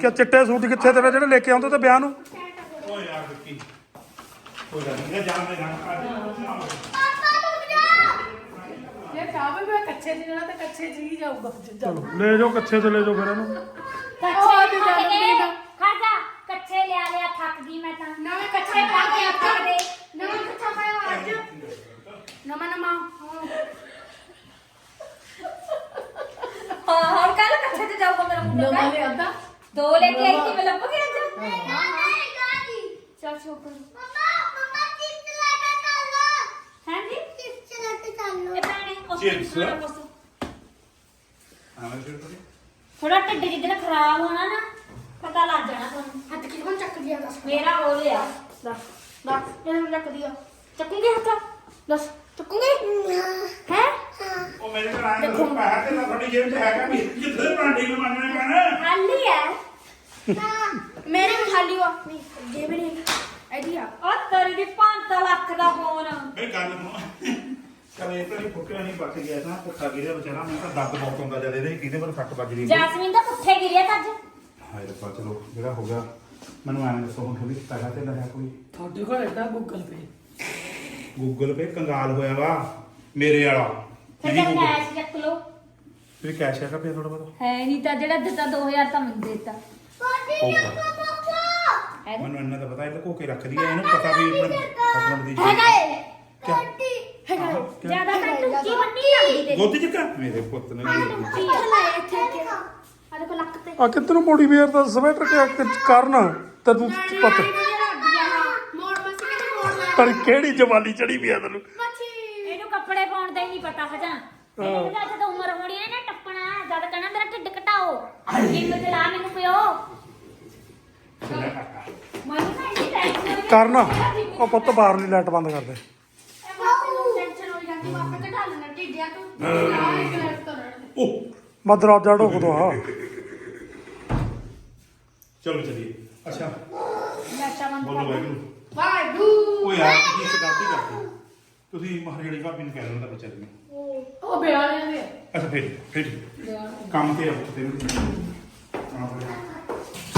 ਕਿ ਚਿੱਟੇ ਸੂਟ ਕਿੱਥੇ ਤੇਰੇ ਜਿਹੜੇ ਲੈ ਕੇ ਆਉਂਦੇ ਤੇ ਵਿਆਹ ਨੂੰ? ਓ ਯਾਰ ਵਿੱਕੀ। ਕੋਈ ਗੱਲ ਨਹੀਂ ਜਾਣ ਜੇ ਚਾਹਵੇ ਮੈਂ ਕੱਚੇ ਚ ਜਾਣਾ ਤਾਂ ਕੱਚੇ ਚ ਹੀ ਜਾਊਗਾ ਚਲੋ ਲੈ ਜਾਓ ਕੱਛੇ ਤੇ ਲੈ ਜਾਓ ਫਿਰ ਇਹਨੂੰ ਉਹ ਤੇ ਜਾਣਾ ਪਏਗਾ। ਖਾਜਾ ਕੱਚੇ ਲਿਆ ਲਿਆ ਥੱਕ ਗਈ ਮੈਂ ਤਾਂ ਨਵੇਂ ਕੱਚੇ ਕੱਚੇ ਪਾ ਕੇ ਅੱਖਾਂ ਦੇ ਨਵਾਂ ਕੱਚਾ ਪਾਇਆ ਅੱਜ ਨਵਾਂ ਨਵਾਂ ਹਾਂ ਹੁਣ ਕੱਲ ਕੱਚੇ ਤੇ ਜਾਊਗਾ ਮੇਰਾ ਮੁੰਡਾ ਨਵਾਂ ਲਿਆਦਾ ਦੋ ਲੈ ਕੇ ਆਈ ਸੀ ਮੈਂ ਲੱਭ ਗਿਆ ਅੱਜ ਨਹੀਂ ਗਾਦੀ ਚਲ ਸ਼ੁਕਰ ਮਮਾ ਮਮਾ ਚਿਪਸ ਲੈ ਕੇ ਚੱਲੋ ਹੈ ਜੀ ਚਿਪਸ ਲੈ ਕੇ ਚੱਲੋ ਇਹ ਭੈਣੇ ਉਸ Chips? ਥੋੜਾ ਹਾਂ ਫਿਰ ਕਰੀ ਢਿੱਡ ਜਿੱਦਣ ਖਰਾਬ ਹੋਣਾ ਨਾ ਪਤਾ ਲੱਗ ਜਾਣਾ ਤੁਹਾਨੂੰ। ਹੱਥ ਕਿਹਨੂੰ ਚੱਕ ਦਿਆ ਦੱਸ। ਮੇਰਾ ਹੋ ਲਿਆ। ਦੱਸ ਦੱਸ ਇਹਨੂੰ ਚੱਕ ਦਿਆ। ਚੱਕੂਗੇ ਹੱਥ? ਦੱਸ ਚੱਕੂਗੇ? ਹੈ। ਉਹ ਮੇਰੇ ਕੋਲ ਆਇਆ ਤਾਂ ਪੈਸਾ ਤੇ ਨਾ ਤੁਹਾਡੀ ਜੇਬ 'ਚ ਹੈਗਾ ਵੀ ਜਿੱਥੇ ਭਾਂਡੇ ਨੂੰ ਮੰਗਣੇ ਪੈਣਾ। ਖਾਲੀ ਹੈ? ਮੇਰੇ ਵੀ ਖਾਲੀ ਹੋ। ਨਹੀਂ ਜੇਬ ਨਹੀਂ। ਐਡੀ ਆ ਉਹ ਤੇਰੀ ਦੀ 5 ਲੱਖ ਦਾ ਫੋਨ ਮੇਰੀ ਗੱਲ ਨੂੰ ਚਲ ਇਹ ਤਾਂ ਨਹੀਂ ਫੁੱਟਿਆ ਨਹੀਂ ਬਚ ਗਿਆ ਤਾਂ ਭੁੱਖਾ ਗਿਰਿਆ ਵਿਚਾਰਾ ਮੈਨੂੰ ਤਾਂ ਦਰਦ ਬਹੁਤ ਹੁੰਦਾ ਜਦ ਇਹਦੇ ਇਹਦੇ ਪਰ ਸੱਟ ਵੱਜ ਰਹੀ ਹੈ ਜੈਸਮੀਨ ਦਾ ਪੁੱਠੇ ਗਿਰਿਆ ਤਾਂ ਅੱਜ। ਹਾਏ ਰੱਬਾ ਚਲੋ ਜਿਹੜਾ ਹੋ ਗਿਆ ਮੈਨੂੰ ਐਂ ਦੱਸੋ ਹੁਣ ਥੋੜੀ ਪੈਸਾ ਤੇ ਲੱਗਾ ਕੋਈ। ਤੁਹਾਡੇ ਕੋਲ ਐਡਾ ਗੂਗਲ ਪੇ ਗੂਗਲ ਪੇ ਕੰਗਾਲ ਹੋਇਆ ਵਾ ਮੇਰੇ ਵਾਲਾ। ਫਿਰ ਨਹੀਂ ਜਦ ਗੂਗਲ ਕੈਸ਼ ਚੱਕ ਲੋ ਵੀ ਕੈਸ਼ ਹੈਗਾ ਪਿਆ ਥੋੜਾ ਬਹੁਤ? ਹੈ ਨਹੀਂ ਤਾਂ ਜਿਹੜਾ ਦਿੱਤਾ 2000 ਤਾਂ ਮੈਨੂੰ ਦੇਤਾ। ਹੋਊਗਾ। ਮੈਨੂੰ ਇੰਨਾ ਤਾਂ ਪਤਾ ਇਹ ਲੁਕੋ ਕੇ ਰੱਖਦੀ ਹੈ ਇਹਨੂੰ ਪਤਾ ਵੀ ਆਪਣੇ ਹਸਬੰਡ ਦੀ ਹੈਗਾ ਏ ਕਿਆ? ਹੈਗਾ ਏ ਜ਼ਿਆਦਾ ਤਾਂ ਟੁੱਕੀ ਮੰਨੀ ਲੱਗਦੀ ਤੇਰੀ। ਗੋਦੀ ਚੱਕਾ ਮੇਰੇ ਪੁੱਤ ਨੇ ਦਿੱਤੀ। ਇੱਥੇ ਲਾਇਆ ਇੱਥੇ ਇੱਥੇ ਆ ਦੇਖੋ ਲੱਕ ਤੇ। ਆ ਕਿੱਧਰ ਨੂੰ ਬੋਡੀ ਵੇਅਰ ਦਾ ਸਵੈਟਰ ਕਿ ਕਿ- ਕਰਨ? ਤੈਨੂੰ ਪਤਾ। ਮੋੜ ਮਸੀ ਮੋੜ ਲਾ ਪਰ ਕਿਹੜੀ ਜਵਾਨੀ ਚੜੀ ਵੀ ਆ ਤੈਨੂੰ? ਮੱਛੀ ਇਹਨੂੰ ਕੱਪੜੇ ਪਾਉਣ ਦਾ ਹੀ ਨਹੀਂ ਪਤਾ ਹਜਾ। ਇਹਨੂੰ ਤਾਂ ਜਦੋਂ ਉਮਰ ਹੋਣੀ ਹੈ ਨਾ ਟੱਪਣਾ। ਜਦ ਕਹਿਣਾ ਮੇਰਾ ਢਿੱਡ ਘਟਾਓ। ਜਿੰਮ ਤੇ ਲਾ ਮੈਨੂੰ ਪਿਓ ਮੈਨੂੰ ਤਾਂ ਇੰਨੀ ਟੈਨਸ਼ਨ ਕਰਨ। ਉਹ ਪੁੱਤ ਬਾਹਰ ਨਹੀਂ ਲਾਈਟ ਬੰਦ ਰਹਿਣ ਉਹ। ਮੈਂ ਦਰਵਾਜ਼ਾ ਢੋਕ ਦੋ ਆ ਚਲੋ ਚਲੀਏ। ਅੱਛਾ। ਬੋਲੋ ਵਾਹਿਗੁਰੂ। ਵਾਹਿਗੁਰੂ। ਉਹ ਯਾਰ ਤੁਸੀਂ ਇੱਕ ਗਲਤੀ ਕਰਦੇ ਤੁਸੀਂ ਮਹਾਰਾਣੀ ਭਾਬੀ ਨੂੰ ਕਹਿ ਦਿੰਦਾ ਬੱਚਾ ਜੀ ਉਹ ਬਿਆਲੇ ਦੇ ਅੱਛਾ ਫਿਰ ਫਿਰ। ਠੀਕ। ਕੰਮ ਤੇ ਆਓ ਤੇ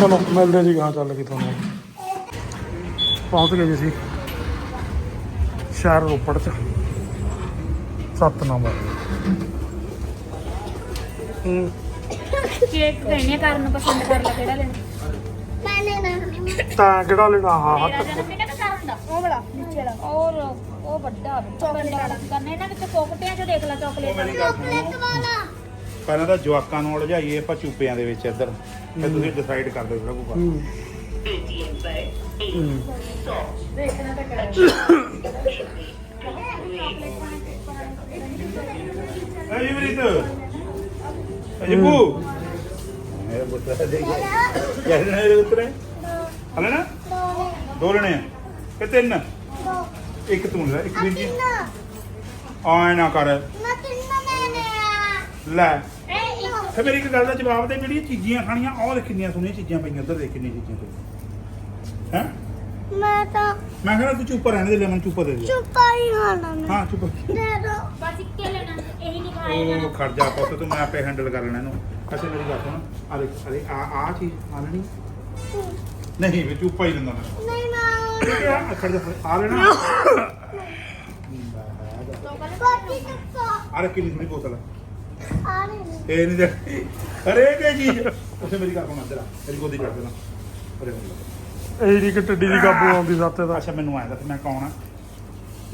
ਚਲੋ ਮਿਲਦੇ ਜੀ ਗਾਂ ਚੱਲ ਕੇ ਤੁਹਾਨੂੰ। ਪਹੁੰਚ ਗਏ ਜੀ ਅਸੀਂ। ਸ਼ਹਿਰ ਰੋਪੜ ਚ। ਸੱਤ ਨੰਬਰ ਹੂੰ ਕੇਕ ਕਹਿੰਨੇ ਕਰਨ ਨੂੰ ਪਸੰਦ ਕਰ ਲੈ ਕਿਹੜਾ ਲੈਣਾ? ਮੈਨੇ ਨਾ ਤਾਂ ਕਿਹੜਾ ਲੈਣਾ? ਹਾਂ ਮੇਰਾ ਹਾਂ ਜਨਮ ਕਿਹੜਾ ਕਰਨ ਦਾ? ਉਹ ਵਾਲਾ ਨੀਚੇ ਵਾਲਾ। ਔਰ ਉਹ ਵੱਡਾ ਚਾਕਲੇਟ ਵਾਲਾ। ਕਰਨਾ ਇਹਨਾਂ ਵਿੱਚ ਪੋਕਟਿਆਂ ਚ ਦੇਖ ਲੈ ਚਾਕਲੇਟ ਵਾਲਾ ਪਹਿਲਾਂ ਤਾਂ ਜਵਾਕਾਂ ਨੂੰ ਉਲਝਾਈਏ ਆਪਾਂ ਚੂਪਿਆਂ ਦੇ ਵਿੱਚ ਇੱਧਰ। ਫਿਰ ਤੁਸੀਂ ਡਿਸਾਈਡ ਕਰ ਦਿਓ ਜਿਹੜਾ ਕੋਈ ਹੂੰ। ਹੂੰ ਦੇਖਣਾ ਤਾਂ ਕਰਾਂ ਹੈ। ਜੀ ਮਰੀਤ ਅਜੀਬੂ ਮੇਰੇ ਪੁੱਤਰ ਦੇ ਗਿਆ ਯਾਰ ਨਾ ਇਹ ਉਤਰੇ ਹਲੇ ਨਾ? ਦੋ ਲੈਣੇ ਆ। ਕਿ ਤਿੰਨ? ਇੱਕ ਤੂੰ ਲੈ ਇੱਕ ਵੀਰ ਜੀ ਤਿੰਨ। ਆਏ ਨਾ ਕਰ। ਮੈਂ ਤਿੰਨ ਮੈਨੇ ਆ। ਲੈ। ਇਹ ਇੱਕ ਫੇ ਮੇਰੀ ਇੱਕ ਗੱਲ ਦਾ ਜਵਾਬ ਦੇ ਜਿਹੜੀਆਂ ਚੀਜ਼ੀਆਂ ਖਾਣੀਆਂ ਉਹ ਦੇਖ ਕਿੰਨੀਆਂ ਸੋਹਣੀਆਂ ਚੀਜ਼ਾਂ ਪਈਆਂ ਉੱਧਰ ਦੇਖ ਕਿੰਨੀਆਂ ਚੀਜ਼ਾਂ ਪਈਆਂ। ਹੈ? ਮੈਂ ਤਾਂ ਮੈਂ ਕਹਿੰਦਾ ਤੂੰ ਚੁੱਪ ਰਹਿਣ ਦੇ ਲੈ ਮੈਨੂੰ ਚੁੱਪ ਦੇ ਦੇ। ਚੁੱਪਾ ਹੀ ਖਾਣਾ ਮੈਂ। ਹਾਂ ਚੁੱਪ। ਦੇ ਦੋ ਬਸ ਇੱਕੇ ਲੈਣਾ ਇਹੀ ਨਹੀਂ ਖਾਇਆ ਜਾਣਾ। ਉਹ ਖੜ ਜਾ ਪੁੱਤ ਤੂੰ ਮੈਂ ਆਪੇ ਹੈਂਡਲ ਕਰ ਲੈਣਾ ਇਹਨੂੰ। ਅੱਛਾ ਮੇਰੀ ਗੱਲ ਸੁਣ। ਅਰੇ ਅਰੇ ਆ ਆ ਚੀਜ਼ ਆ ਲੈਣੀ ਨਹੀਂ ਵੀ ਚੁੱਪ ਹੀ ਲੈਂਦਾ ਮੈਂ। ਨਹੀਂ ਮੈਂ ਠੀਕ ਹੈ ਆ ਖੜ ਜਾ ਆ ਲੈਣਾ। ਅਰੇ ਕਿੰਨੀ ਥੋੜੀ ਬੋਤਲ। ਆ ਆ ਇਹ ਨਹੀਂ ਦੇ ਅਰੇ ਕੇ ਜੀ ਉਸੇ ਮੇਰੀ ਗੱਲ ਸੁਣ ਆ ਮੇਰੀ ਗੋਦੀ ਚੜ ਦੇਣਾ ਅਰੇ ਮੈਨੂੰ ਇਹ ਜਿਹੜੀ ਕਿ ਟੱਡੀ ਦੀ ਕਾਬੂ ਆਉਂਦੀ ਸਾਤੇ ਦਾ। ਅੱਛਾ ਮੈਨੂੰ ਆਇਆ ਦੱਸ ਮੈਂ ਕੌਣ ਆ?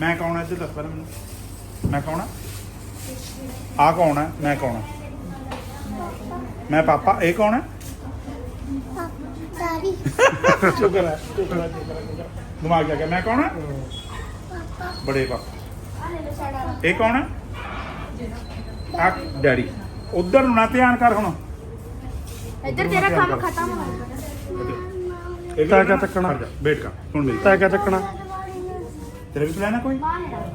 ਮੈਂ ਕੌਣ ਆ ਇੱਧਰ ਦੱਸ ਪਹਿਲਾਂ ਮੈਨੂੰ। ਮੈਂ ਕੌਣ ਆ? ਆ ਕੌਣ ਆ? ਮੈਂ ਕੌਣ ਆ? ਮੈਂ ਪਾਪਾ ਇਹ ਕੌਣ ਆ? ਦਾੜੀ ਸ਼ੁਕਰ ਹੈ ਸ਼ੁਕਰ ਹੈ ਸ਼ੁਕਰ ਹੈ ਦਿਮਾਗ ਆ ਗਿਆ। ਮੈਂ ਕੌਣ ਆ? ਬੜੇ ਪਾਪਾ। ਇਹ ਕੌਣ ਆ? ਆ ਡੈਡੀ ਉਧਰ ਨੂੰ ਨਾ ਧਿਆਨ ਕਰ ਹੁਣ। ਇੱਧਰ ਤੇਰਾ ਕੰਮ ਖਤਮ ਹੋ ਗਿਆ। ਇਹ ਵੀ ਤਾਂ ਕਿਆ ਨਾ- ਜਾ, ਵੇਟ ਕਰ ਸੁਣ ਮੇਰੀ ਤੈ ਕਿਆ ਚੱਕਣਾ? ਤੇਰੇ ਵੀ ਪਲਾਨ ਹੈ ਕੋਈ?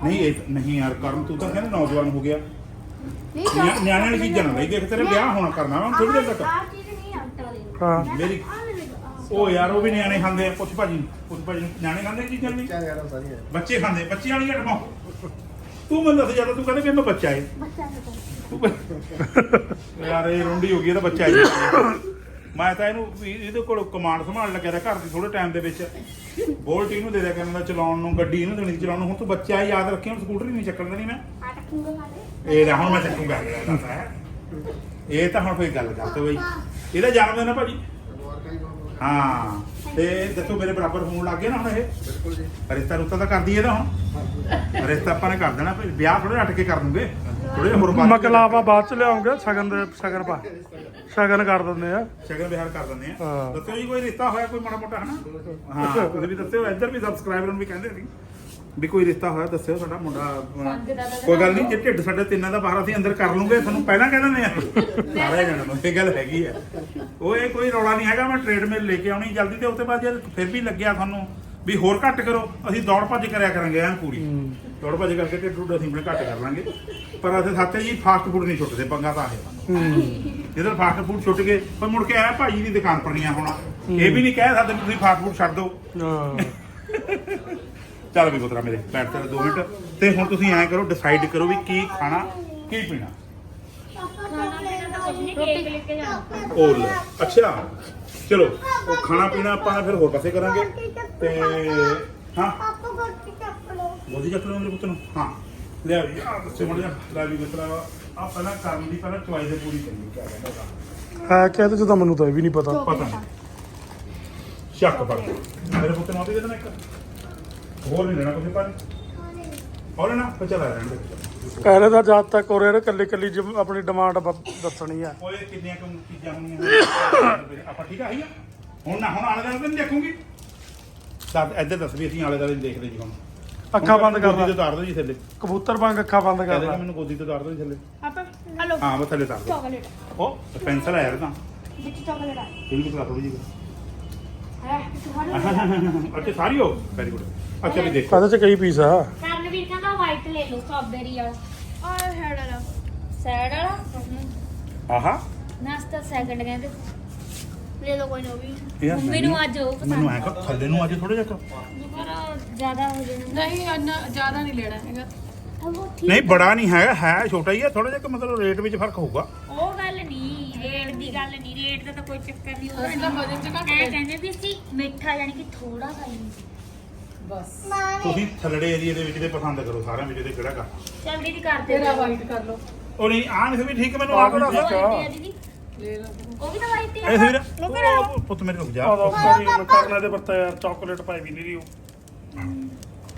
ਨਹੀਂ ਇਹ ਨਹੀਂ ਯਾਰ ਕਰਨ ਤੂੰ ਤਾਂ ਕਹਿੰਦਾ ਨੌਜਵਾਨ ਹੋ ਗਿਆ। ਨਹੀਂ ਨਿਆ- ਨਿਆਣਿਆਂ ਵਾਲੀ ਚੀਜ਼ਾਂ ਨਾ ਲਈ। ਦੇਖ ਤੇਰੇ ਵਿਆਹ ਹੋਣਾ ਕਰਨਾ ਵਾ ਥੋੜੀ ਦੇਰ ਤੱਕ। ਆਹ ਚੀਜ਼ ਨਹੀਂ ਆਟਾ ਲੈ ਹਾਂ। ਮੇਰੀ ਉਹ ਯਾਰ ਉਹ ਵੀ ਨਿਆਣੇ ਖਾਂਦੇ ਆ। ਪੁੱਛ ਭਾਜੀ ਨੂੰ, ਪੁੱਛ ਭਾਜੀ ਨੂੰ, ਨਿਆਣੇ ਖਾਂਦੇ ਇਹ ਚੀਜ਼ਾਂ ਵੀ? ਬੱਚੇ ਖਾਂਦੇ ਬੱਚਿਆਂ ਵਾਲੀ ਘਟਮਾ ਤੂੰ ਮੈਨੂੰ ਦੱਸ ਜ਼ਿਆਦਾ ਤੂੰ ਕਹਿੰਦੇ ਵੀ ਮੈਂ ਬੱਚਾ ਏ। ਤੂੰ ਕਹਿ- ਯਾਰ ਇਹ ਰੁੰਡੀ ਹੋ ਗਈ ਇਹਦਾ ਬੱਚਾ ਏ ਮੈਂ ਤਾਂ ਇਹਨੂੰ ਵੀ ਇਹਦੇ ਕੋਲ ਕਮਾਂਡ ਸੰਭਾਲ ਲੱਗਿਆ ਰਿਹਾ ਘਰ ਦੀ ਥੋੜੇ ਟਾਈਮ ਦੇ ਵਿੱਚ। ਬੋਲਟ ਇਹਨੂੰ ਦੇ ਦਿਆ ਕਰਨਾ ਚਲਾਉਣ ਨੂੰ ਗੱਡੀ ਇਹਨੂੰ ਦੇਣੀ ਚਲਾਉਣ ਨੂੰ। ਹੁਣ ਤੂੰ ਬੱਚਾ ਏ, ਯਾਦ ਰੱਖੀ ਹੁਣ ਸਕੂਟਰ ਨਹੀਂ ਚੱਕਣ ਦੇਣੀ ਮੈਂ। ਇਹ ਤਾਂ ਹੁਣ ਮੈਂ ਚੱਕੂਗਾ। ਇਹ ਤਾਂ ਹੁਣ ਕੋਈ ਗੱਲ ਕਰਤੇ ਬਈ। ਇਹਦਾ ਜਨਮ ਦਿਨ ਹੈ ਭਾਜੀ। ਹਾਂ ਤੇ ਦੱਸੋ ਮੇਰੇ ਬਰਾਬਰ ਹੋਣ ਲੱਗ ਗਿਆ ਨਾ ਹੁਣ ਇਹ? ਬਿਲਕੁਲ ਜੀ। ਰਿਸ਼ਤਾ ਰੁਸ਼ਤਾ ਤਾਂ ਕਰਦੀ ਇਹਦਾ ਹੁਣ। ਰਿਸ਼ਤਾ ਆਪਾਂ ਨੇ ਕਰ ਦੇਣਾ ਵਿਆਹ ਥੋੜੇ ਅਟ ਕੇ ਕਰ ਦੂੰਗੇ। ਥੋੜੇ ਹੋਰ ਬਾਅਦ ਚ- ਮਕਲਾਵਾ ਬਾਅਦ ਚ ਲਿਆਉਂਗੇ ਸ਼ਗਨ ਦੇ ਸ਼ਗਨ ਪਾ ਸ਼ਗਨ ਕਰ ਦਿੰਦੇ ਆ। ਸ਼ਗਨ ਵਿਹਾਰ ਕਰ ਦਿੰਦੇ ਆ। ਹਾਂ। ਦੱਸਿਓ ਜੀ ਕੋਈ ਰਿਸ਼ਤਾ ਹੋਇਆ ਕੋਈ ਮਾੜਾ ਮੋਟਾ ਹਨਾ? ਹਾਂ ਤੁਸੀਂ ਵੀ ਦੱਸਿਓ ਇੱਧਰ ਵੀ ਸਬਸਕ੍ਰਾਈਬਰ ਨੂੰ ਵੀ ਕਹਿੰਦੇ ਸੀ ਵੀ ਕੋਈ ਰਿਸ਼ਤਾ ਹੋਇਆ ਦੱਸਿਓ ਸਾਡਾ ਮੁੰਡਾ ਅਹ, ਕੋਈ ਗੱਲ ਨਹੀਂ ਜੇ ਢਿੱਡ ਸਾਡੇ ਤਿੰਨਾਂ ਦਾ ਬਾਹਰ ਅਸੀਂ ਅੰਦਰ ਕਰ ਲੂੰਗੇ ਤੁਹਾਨੂੰ ਪਹਿਲਾਂ ਕਹਿ ਦਿੰਦੇ ਆ। ਸਾਰੇ ਜਣਾਂ ਨੂੰ ਇਹ ਗੱਲ ਹੈਗੀ ਆ। ਉਹ ਇਹ ਕੋਈ ਰੌਲਾ ਨਹੀਂ ਹੈਗਾ ਮੈਂ ਟ੍ਰੇਡ ਮਿਲ ਲੈ ਕੇ ਆਉਣੀ ਜਲਦੀ ਤੇ ਉੱਤੇ ਬਾਅਦ ਜੇ ਫਿਰ ਵੀ ਲੱਗਿਆ ਤੁਹਾਨੂੰ ਵੀ ਹੋਰ ਘੱਟ ਕਰੋ ਅਸੀਂ ਦੌੜ ਭੱਜ ਕਰਿਆ ਕਰਾਂਗੇ ਐਨ ਪੂਰੀ। ਦੌੜ ਭੱਜ ਕਰਕੇ ਢਿੱਡ ਢੁੱਡ ਅਸੀਂ ਆਪਣੇ ਘੱਟ ਕਰ ਲਾਂਗੇ। ਪਰ ਅਸੀਂ ਸਾਥੇ ਜੀ ਫਾਸਟ ਫੂਡ ਨਹੀਂ ਛੁੱਟਦੇ ਪੰਗਾ ਤਾਂ ਇਹ ਜਦੋਂ ਫਾਸਟ ਫੂਡ ਛੁੱਟ ਗਏ ਪਰ ਮੁੜ ਕੇ ਆਇਆ ਭਾਜੀ ਦੀ ਦੁਕਾਨ ਪਰ ਨਹੀਂ ਹੋਣਾ। ਇਹ ਵੀ ਨਹੀਂ ਕਹਿ ਸਕਦੇ ਤੁਸੀਂ ਫਾਸਟ ਫੂਡ ਛੱਡ ਦਿਓ। ਹਾਂ। ਚੱਲ ਵੀ ਪੁੱਤਰਾ ਮੇਰੇ ਬੈਠ ਤੇ 2 ਮਿੰਟ। ਤੇ ਹੁਣ ਤੁਸੀਂ ਐਂ ਕਰੋ ਡਿਸਾਈਡ ਕਰੋ ਵੀ ਕੀ ਖਾਣਾ ਕੀ ਪੀਣਾ। ਉਹ ਲੈ ਅੱਛਾ ਚਲੋ ਉਹ ਖਾਣਾ ਪੀਣਾ ਆਪਾਂ ਫਿਰ ਹੋਰ ਪਾਸੇ ਕਰਾਂਗੇ। ਤੇ ਹਾਂ। ਗੋਦੀ ਚੱਕ ਲਓ ਮੇਰੇ ਪੁੱਤ ਨੂੰ। ਹਾਂ। ਲੈ ਆ ਦੱਸੋ ਮੜ ਜਾ ਲੈ ਵੀ ਮਿੱਤਰਾ ਆ ਪਹਿਲਾਂ ਕਰਨ ਦੀ ਪਹਿਲਾਂ ਚੁਆਈ ਦੇ ਪੂਰੀ ਕਰੀਏ ਕਿਆ ਕਹਿੰਦਾ ਉਹਦਾ। ਹੈ ਕਹਿੰਦੇ ਜਦੋਂ ਮੈਨੂੰ ਤਾਂ ਇਹ ਵੀ ਨਹੀਂ ਪਤਾ। ਪਤਾ ਨਹੀਂ। ਸ਼ੱਕ ਪੜ ਮੇਰੇ ਪੁੱਤ ਨੂੰ ਆਪੇ ਦੇ ਦੇਣਾ ਇੱਕ। ਹੋਰ ਨਹੀਂ ਲੈਣਾ ਕੁਝ ਪਰ ਹੋਰ ਨਾ ਫਿਰ ਚਲਾ ਰਹਿਣ ਦੇ। ਕਹਿੰਦੇ ਤਾਂ ਜਦ ਤੱਕ ਉਰੇ ਨੇ ਕੱਲੀ ਕੱਲੀ ਜਿਮ- ਆਪਣੀ ਡਿਮਾਂਡ ਦੱਸਣੀ ਆ। ਓਏ ਕਿੰਨੀਆਂ ਕੁ ਚੀਜ਼ਾਂ ਹੋਣੀਆਂ ਆਪਾਂ ਠੀਕ ਆ ਆਈ ਆ ਹੁਣ ਨਾ ਹੁਣ ਆਲੇ ਦੁਆਲੇ ਤਾਂ ਨਹੀਂ ਦੇਖੂਗੀ। ਤਾਂ ਇੱਧਰ ਦੱਸ ਵੀ ਅਸੀਂ ਆਲੇ ਦੁਆਲੇ ਨਹੀਂ ਦੇਖਦੇ ਜੀ ਹੁਣ। ਅੱਖਾਂ ਬੰਦ ਕਰ ਗੋਦੀ ਤੋਂ ਤਾਰ ਦੋ ਜੀ ਥੱਲੇ। ਕਬੂਤਰ ਵਾਂਗ ਅੱਖਾਂ ਬੰਦ ਕਰ ਕਹਿੰਦੇ ਲੈ ਮੈਨੂੰ ਗੋਦੀ ਤੋਂ ਤਾਰ ਦੋ ਜੀ ਥੱਲੇ। ਆਪਾਂ ਹਲੋ। ਹਾਂ ਮੈਂ ਥੱਲੇ ਤਾਰ ਦੋ ਚਾਕਲੇਟ। ਉਹ ਪੈਨਸਲ ਆ ਯਾਰ ਤਾਂ ਵਿੱਚ ਚਾਕਲੇਟ ਆ। ਇਹ ਵੀ ਖਿਲਾ ਥੋੜੀ ਜੀ। ਹੈ ਤੁਹਾਨੂੰ ਅੱਛਾ ਸਾਰੀ ਹੋ ਵੈਰੀ ਗੁੱਡ ਅੱਛਾ ਵੀ ਦੇਖੋ। ਇਹਦੇ ਚ ਕਈ ਪੀਸ ਆ। ਕਰਨਵੀਰ ਕਹਿੰਦਾ ਵਾਈਟ ਲੈ ਲਓ ਸਟ੍ਰਾਬੇਰੀ ਵਾਲਾ। ਆ ਹੈਡ ਵਾਲਾ। ਸੈਡ ਵਾਲਾ? ਆਹਾ। ਨਾਸਤਾ ਸੈਕਿੰਡ ਕਹਿੰਦੇ। ਲੈ ਲਓ ਕੋਈ ਨਾ ਉਹ ਵੀ ਯਾਰ ਮੰਮੀ ਨੂੰ ਅੱਜ ਉਹ ਮੈਨੂੰ ਐ ਪਸੰਦ ਕਰ ਥੱਲੇ ਨੂੰ ਅੱਜ ਥੋੜਾ ਜਿਹਾ ਕਰ। ਪਰ ਜ਼ਿਆਦਾ ਹੋ ਜਾਣਾ। ਨਹੀਂ ਇੰਨਾ ਜ਼ਿਆਦਾ ਨਹੀਂ ਲੈਣਾ ਹੈਗਾ। ਉਹ ਠੀਕ ਨਹੀਂ ਬੜਾ ਨਹੀਂ ਹੈਗਾ ਹੈ ਛੋਟਾ ਹੀ ਹੈ ਥੋੜਾ ਜਿਹਾ ਕਿ ਮਤਲਬ ਰੇਟ ਵਿੱਚ ਫ਼ਰਕ ਹੋਊਗਾ। ਉਹ ਗੱਲ ਨਹੀਂ ਰੇਟ ਦੀ ਗੱਲ ਨਹੀਂ ਰੇਟ ਦਾ ਤਾਂ ਕੋਈ ਚੱਕਰ ਨਹੀਂ ਅਸੀਂ ਤਾਂ ਵਜਨ ਚ ਘੱਟ ਐ ਕਹਿੰਦੇ ਵੀ ਅਸੀਂ ਮਿੱਠਾ ਯਾਨੀ ਕਿ ਥੋੜਾ ਖਾਈਏ। ਬਸ। ਤੁਸੀਂ ਥੱਲੜੇ ਏਰੀਆ ਦੇ ਵਿੱਚ ਦੇ ਪਸੰਦ ਕਰੋ ਸਾਰਿਆਂ ਵਿੱਚ ਦੇ ਕਿਹੜਾ ਕਰ ਜਲਦੀ ਦੀ ਕਰਦੇ ਤੇਰਾ ਵਾਈਟ ਕਰ ਲਓ। ਉਹ ਨਹੀਂ ਆਹ ਨਹੀਂ ਵੀ ਠੀਕ ਮੈਨੂੰ ਆਹ ਕਿਹੜਾ ਠੀਕ ਆ। ਦੀਦੀ ਉਹ ਵੀ ਤਾਂ ਵਾਈਟ ਇਹ ਹੀ ਫਿਰ ਆ ਉਹ ਪੁੱਤ ਮੇਰੇ ਰੁਕ ਜਾ। ਆ ਦੋ ਕਰੀ ਕਰਨੇ ਦੇ ਪੱਤੇ ਯਾਰ ਚਾਕਲੇਟ ਪਾਈ ਵੀ ਨਹੀਂ ਰਹੀ ਉਹ।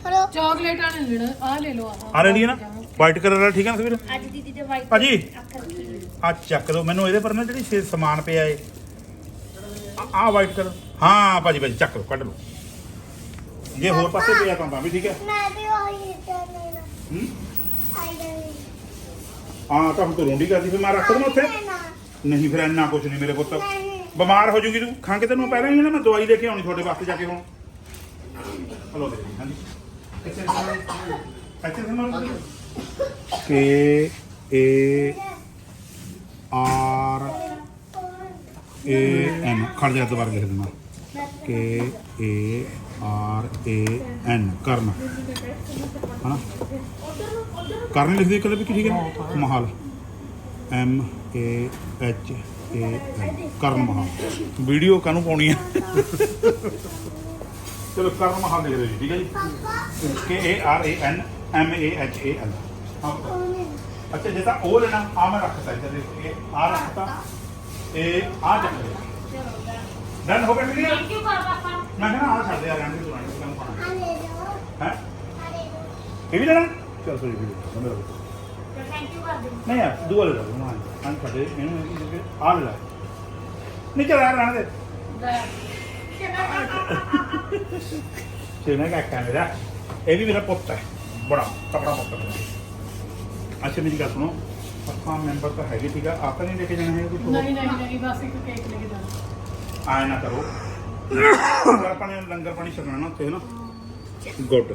ਹਲੋ ਚਾਕਲੇਟ ਆ ਨਹੀਂ ਲੈਣਾ ਆ ਲੈ ਲਓ ਆਹ। ਆ ਲੈ ਲਈਏ ਨਾ ਵਾਈਟ ਕਲਰ ਵਾਲਾ ਠੀਕ ਹੈ ਨਾ ਫਿਰ ਅੱਜ ਦੀਦੀ ਦੇ ਵਾਈਟ ਭਾਜੀ। ਅੱਖ ਰੱਖੀ ਹੋਈ। ਆ। ਚੱਕ ਲਓ ਮੈਨੂੰ ਇਹਦੇ ਪਰ ਨਾ ਜਿਹੜੀ ਛੇ ਸਮਾਨ ਪਿਆ ਏ। ਆ ਵਾਈਟ ਕਲਰ ਹਾਂ ਭਾਜੀ ਭਾਜੀ ਚੱਕ ਲਓ ਕੱਢ ਲਓ। ਜੇ ਹੋਰ ਪਾਸੇ ਪਿਆ ਤਾਂ ਤਾਂ ਵੀ ਠੀਕ ਹੈ ਮੈਂ ਵੀ ਉਹੀ ਇੱਦਾਂ ਲੈਣਾ ਹੂੰ? ਆਈ ਗਈ ਹਾਂ ਤਾਂ ਹੁਣ ਤੂੰ ਰੋਂਡੀ ਕਰਦੀ ਫਿਰ ਮੈਂ ਰੱਖ ਦਵਾਂ ਉੱਥੇ। ਲੈਣਾ ਨਹੀਂ ਫਿਰ ਇੰਨਾ ਕੁਝ ਨਹੀਂ ਮੇਰੇ ਪੁੱਤ। ਬਿਮਾਰ ਹੋ ਜੂਗੀ ਤੂੰ। ਖੰਗ ਤੈਨੂੰ ਪਹਿਲਾਂ ਹੀ ਨਾ ਮੈਂ ਦਵਾਈ ਲੈ ਕੇ ਆਉਣੀ ਤੁਹਾਡੇ ਵਾਸਤੇ ਜਾ ਕੇ ਹੁਣ। ਹਲੋ ਦੇ ਹਾਂਜੀ। ਇੱਥੇ ਇੱਥੇ ਸਮਝ ਕੇ ਏ ਆਰ ਏ ਐਨ ਖੜ ਜਾ ਦੁਬਾਰਾ ਲਿਖ ਦੇਣਾ ਕੇ ਏ ਆਰ ਏ ਐਨ ਕਰਨ। ਹਨਾ? ਕਰਨ ਲਿਖਦੇ ਕਲੇ ਵੀ ਕੀ ਠੀਕ ਹੈ। Mahal. M A H A ਐਨ ਕਰਨ ਮਹਾਲ ਵੀਡੀਓ ਕਾਹਨੂੰ ਪਾਉਣੀ ਹੈ ਚਲੋ ਕਰਨ ਮਹਾਲ ਲਿਖ ਜੀ ਠੀਕ ਹੈ ਜੀ? K A R A N M A H A N ਅੱਛਾ ਜੇ ਤਾਂ ਉਹ ਲੈਣਾ ਆ ਮੈਂ ਰੱਖਤਾ ਇੱਧਰ ਦੇਖ ਇਹ ਆ ਰੱਖਤਾ ਇਹ ਆ ਚੱਕ ਲਿਆ। ਡਨ ਹੋ ਗਿਆ ਕਲੀਅਰ ਥੈਂਕ ਯੂ ਪਾਪਾ ਮੈਂ ਕਹਿੰਦਾ ਆ ਛੱਡ ਦੇ ਆ ਰਹਿਣ ਦੇ ਤੁਰਾਂਗੇ ਕੰਮ ਪਾਣਾ ਆ ਲੈ ਲਓ। ਹੈ? ਆ ਲੈ ਲਓ। ਇਹ ਵੀ ਲੈਣਾ ਚਲ ਸੋਈ ਵੀ ਮੇਰਾ ਨਹੀਂ ਯਾਰ ਦੂਆ ਲੈ ਲਓ ਹਾਂ ਹਾਂ ਛੱਡੇ ਇਹਨੂੰ ਇਹ ਕਿ ਆ ਲੈ ਨਹੀਂ ਚਲ ਰਹਿਣ ਦੇ ਚੇਨਾ ਕਾ ਕੈਮਰਾ ਇਹ ਵੀ ਮੇਰਾ ਪੁੱਤ ਹੈ। ਬੜਾ ਤਕੜਾ ਪੁੱਤ ਹੈ। ਅੱਛਾ ਮੇਰੀ ਗੱਲ ਸੁਣੋ। ਆਪਾਂ ਮੈਂਬਰ ਤਾਂ ਹੈਗੇ ਠੀਕ ਆ। ਆਪਾਂ ਨਹੀਂ ਲੈ ਕੇ ਜਾਣਾ ਹੈ ਕੁਝ ਨਹੀਂ ਨਹੀਂ ਨਹੀਂ ਬਸ ਇੱਕ ਕੇਕ ਲੈ ਕੇ ਜਾਣਾ। ਆਏ ਨਾ ਕਰੋ। ਆਪਾਂ ਨੇ ਲੰਗਰ ਪਾਣੀ ਛਕਣਾ ਨਾ ਉੱਥੇ ਨਾ ਗੁੱਡ।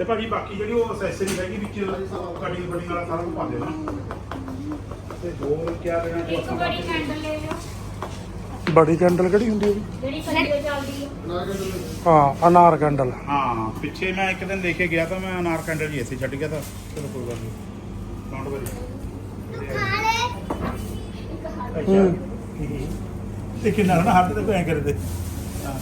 ਤੇ ਭਾਜੀ ਬਾਕੀ ਜਿਹੜੀ ਉਹ ਅਸੈਸਰੀ ਹੈਗੀ ਵਿੱਚ ਕਟਿੰਗ ਬਟਿੰਗ ਵਾਲਾ ਸਾਰਾ ਕੁਝ ਪਾ ਦੇਣਾ। ਤੇ ਹੋਰ ਕੀ ਲੈਣਾ ਇੱਕ ਬੜੀ ਕੈਂਡਲ ਲੈ ਲਓ। ਬੜੀ ਕੈਂਡਲ ਕਿਹੜੀ ਹੁੰਦੀ ਹੈ ਜਿਹੜੀ ਕੱਲੀ ਚੱਲਦੀ ਹੈ। ਹਾਂ ਅਨਾਰ ਕੈਂਡਲ ਹਾਂ ਪਿੱਛੇ ਮੈਂ ਇੱਕ ਦਿਨ ਲੈ ਕੇ ਗਿਆ ਤਾਂ ਮੈਂ ਅਨਾਰ ਕੈਂਡਲ ਜੀ ਇੱਥੇ ਛੱਡ ਗਿਆ ਤਾਂ। ਚਲੋ ਕੋਈ ਗੱਲ ਨਹੀਂ। ਡੋਂਟ ਵਰੀ ਖਾ ਲੈ ਅੱਛਾ। ਇਹ ਕਿੰਨਾ ਨਾ ਹੱਥ ਤੇ ਐ ਕਰਦੇ ਹਾਂ।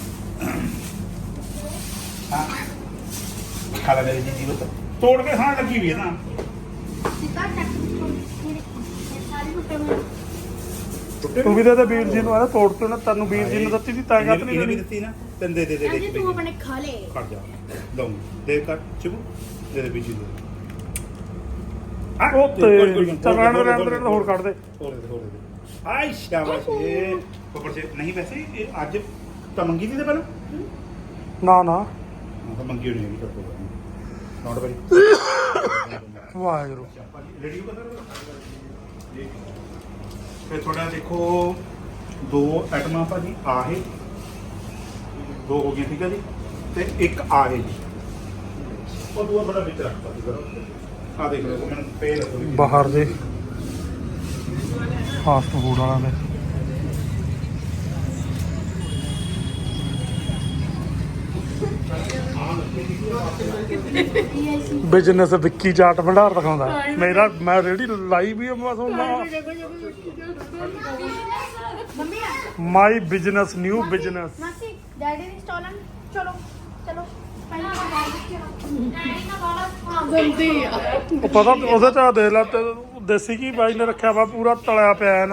ਖਾ ਲੈ ਮੇਰੀ ਜੀ ਬਤ ਤੋੜ ਕੇ ਖਾਣ ਲੱਗੀ ਵੀ ਹੈ ਨਾ। ਤੂੰ ਵੀ ਦੇ ਦੇ ਵੀਰ ਜੀ ਨੂੰ ਆ ਤੋੜ ਤੇ ਨਾ ਤੈਨੂੰ ਵੀਰ ਜੀ ਨੇ ਦਿੱਤੀ ਸੀ ਤਾਂ ਗੱਤ ਨਹੀਂ ਇਹਨੇ ਵੀ ਦਿੱਤੀ ਨਾ ਤੈਨੂੰ ਦੇ ਦੇ ਦੇ ਦੇ ਤੂੰ ਆਪਣੇ ਖਾ ਲੈ। ਖੜ ਜਾ। ਦਊਂ ਦੇ ਕਰ ਚੁੱਪ ਦੇ ਦੇ ਬੀਜੀ ਦੇ ਹਾਂ ਉਹ ਤੇ ਦੇ ਦੇ ਰਹਿਣ ਦੇ, ਹੋਰ ਕੱਢ ਦੇ। ਹੋਰ ਦੇ ਹੋਰ ਦੇ। ਆਈ ਸ਼ਾਬਾਸ਼ ਇਹ ਉੱਪਰ ਸੇ ਨਹੀਂ ਵੈਸੇ ਇਹ ਅੱਜ ਤਾਂ ਮੰਗੀ ਸੀ ਤੇ ਪਹਿਲਾਂ? ਨਾ ਨਾ। ਹਾਂ ਤਾਂ ਮੰਗੀ ਹੋਣੀ ਹੈਗੀ ਟੱਪੋ ਵਾਹਿਗੁਰੂ। ਫਿਰ ਥੋੜਾ ਦੇਖੋ ਦੋ ਆਈਟਮਾਂ ਭਾਜੀ ਆਹ। ਦੋ ਹੋ ਗਈਆਂ ਠੀਕ ਹੈ ਜੀ? ਤੇ ਇੱਕ ਆਹ ਇਹ ਜੀ। ਉਹ ਦੂਆ ਬੜਾ ਵਿੱਚ ਰੱਖਤਾ ਸੀ ਕਰੋ ਆ ਦੇਖ ਲਓ ਮੈਨੂੰ ਪੇ ਲੱਗੋ ਬਾਹਰ ਦੇ। ਫਾਸਟ ਫੂਡ ਵਾਲਿਆਂ ਦੇ। ਬਿਜ਼ਨਸ ਵਿੱਕੀ ਚਾਟ ਭੰਡਾਰ ਦਿਖਾਉਂਦਾ। ਮੇਰਾ ਮੈਂ ਰੇੜੀ ਲਾਈ ਵੀ ਹੁਣ ਮੰਮੀ ਆ ਮਾਈ ਬਿਜ਼ਨਸ ਨਿਊ ਬਿਜ਼ਨਸ ਮਾਸੀ ਡੈਡੀ ਦੀ ਸਟਾਲਨ ਚਲੋ ਚਲੋ। ਪਹਿਲਾਂ ਨਹੀਂ ਨਾ ਬਾਲਾ ਗੰਦੀ ਆ। ਉਹ ਪਤਾ ਉਹਦੇ ਚ ਦੇਖ ਲੈ ਤੇ ਦੇਸੀ ਕੀ ਬਾਈ ਨੇ ਰੱਖਿਆ ਵਾ ਪੂਰਾ ਤਲਿਆ ਪਿਆ ਹੈ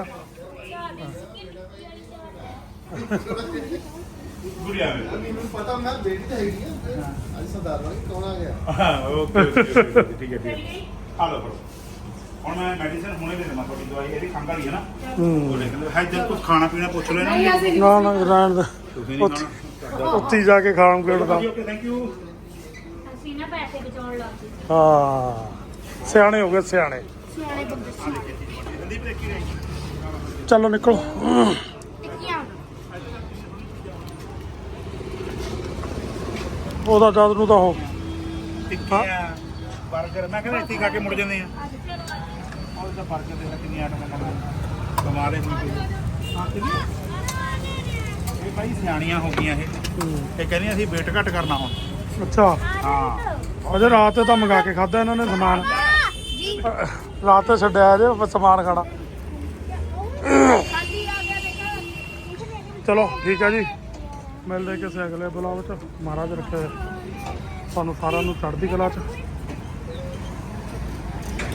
ਨਾ ਗੁੜੀਆ ਮੇਰਾ ਮੈਨੂੰ ਪਤਾ ਮੈਂ ਬੇਟੀ ਤਾਂ ਹੈਗੀ ਆ ਅੱਜ ਸਰਦਾਰ ਵਾਲੀ ਕੌਣ ਆ ਗਿਆ? ਹਾਂ ਓਕੇ ਓਕੇ ਓਕੇ, ਠੀਕ ਹੈ ਠੀਕ ਹੈ। ਆ ਲਓ ਫੜੋ। ਹੁਣ ਮੈਂ ਮੈਡੀਸਨ ਹੁਣੇ ਦੇ ਦੇਵਾਂ ਤੁਹਾਡੀ ਦਵਾਈ ਇਹਦੀ ਖੰਘ ਵਾਲੀ ਹੈ ਨਾ। ਉਹ ਲਿਖ ਲਓ ਹੈ ਜਦ ਕੁਝ ਖਾਣਾ ਪੀਣਾ ਪੁੱਛ ਲੈਣਾ। ਨਹੀਂ ਅਸੀਂ ਨਾ ਨਾ ਰਹਿਣ ਦੇ। ਤੁਸੀਂ ਨਹੀਂ ਖਾਣਾ। ਉੱਥੇ ਹੀ ਜਾ ਕੇ ਖਾਣਗੇ ਉਹਦਾ ਓਕੇ ਥੈਂਕ ਯੂ ਅਸੀਂ ਨਾ ਪੈਸੇ ਬਚਾਉਣ ਲੱਗ ਗਏ। ਹਾਂ। ਸਿਆਣੇ ਹੋ ਗਏ ਸਿਆਣੇ। ਸਿਆਣੇ ਬੰਦੇ ਸੰਦੀਪ ਦੇਖੀ ਰਹੀ ਚਲੋ ਨਿਕਲੋ ਟਿੱਕੀਆਂ ਉਹਦਾ ਜਦ ਨੂੰ ਤਾਂ ਉਹ ਟਿੱਕੀਆਂ 버ਗਰ ਮੈਂ ਕਹਿੰਦਾ ਇੱਥੇ ਹੀ ਖਾ ਕੇ ਮੁੜ ਜਾਂਦੇ ਆ। ਉਹ ਤਾਂ 버ਗਰ ਦੇ ਕਿੰਨੀ ਆਟਮ ਬਣਾਉਂਦੇ ਕਮਾਲ ਹੈ ਨਹੀਂ ਤੇ ਇਹ ਭਾਈ ਸਿਆਣੀਆਂ ਹੋ ਗਈਆਂ ਇਹ। ਇਹ ਕਹਿੰਦੀਆਂ ਅਸੀਂ ਵੇਟ ਘੱਟ ਕਰਨਾ ਹੁਣ। ਅੱਛਾ। ਹਾਂ। ਅਜੇ ਰਾਤ ਤੇ ਤਾਂ ਮੰਗਾ ਕੇ ਖਾਦਾ ਇਹਨਾਂ ਨੇ ਸਮਾਨ। ਰਾਤ ਤੇ ਛੱਡਿਆ ਜੇ ਸਮਾਨ ਖਾਣਾ। ਚਲੋ ਠੀਕ ਆ ਜੀ। ਮਿਲਦੇ ਕਿਸੇ ਅਗਲੇ ਬੁਲਾਵੇ ਚ। ਮਹਾਰਾਜ ਰੱਖੇ। ਸਾਨੂੰ ਸਾਰਿਆਂ ਨੂੰ ਚੜ੍ਹਦੀ ਕਲਾ ਚ।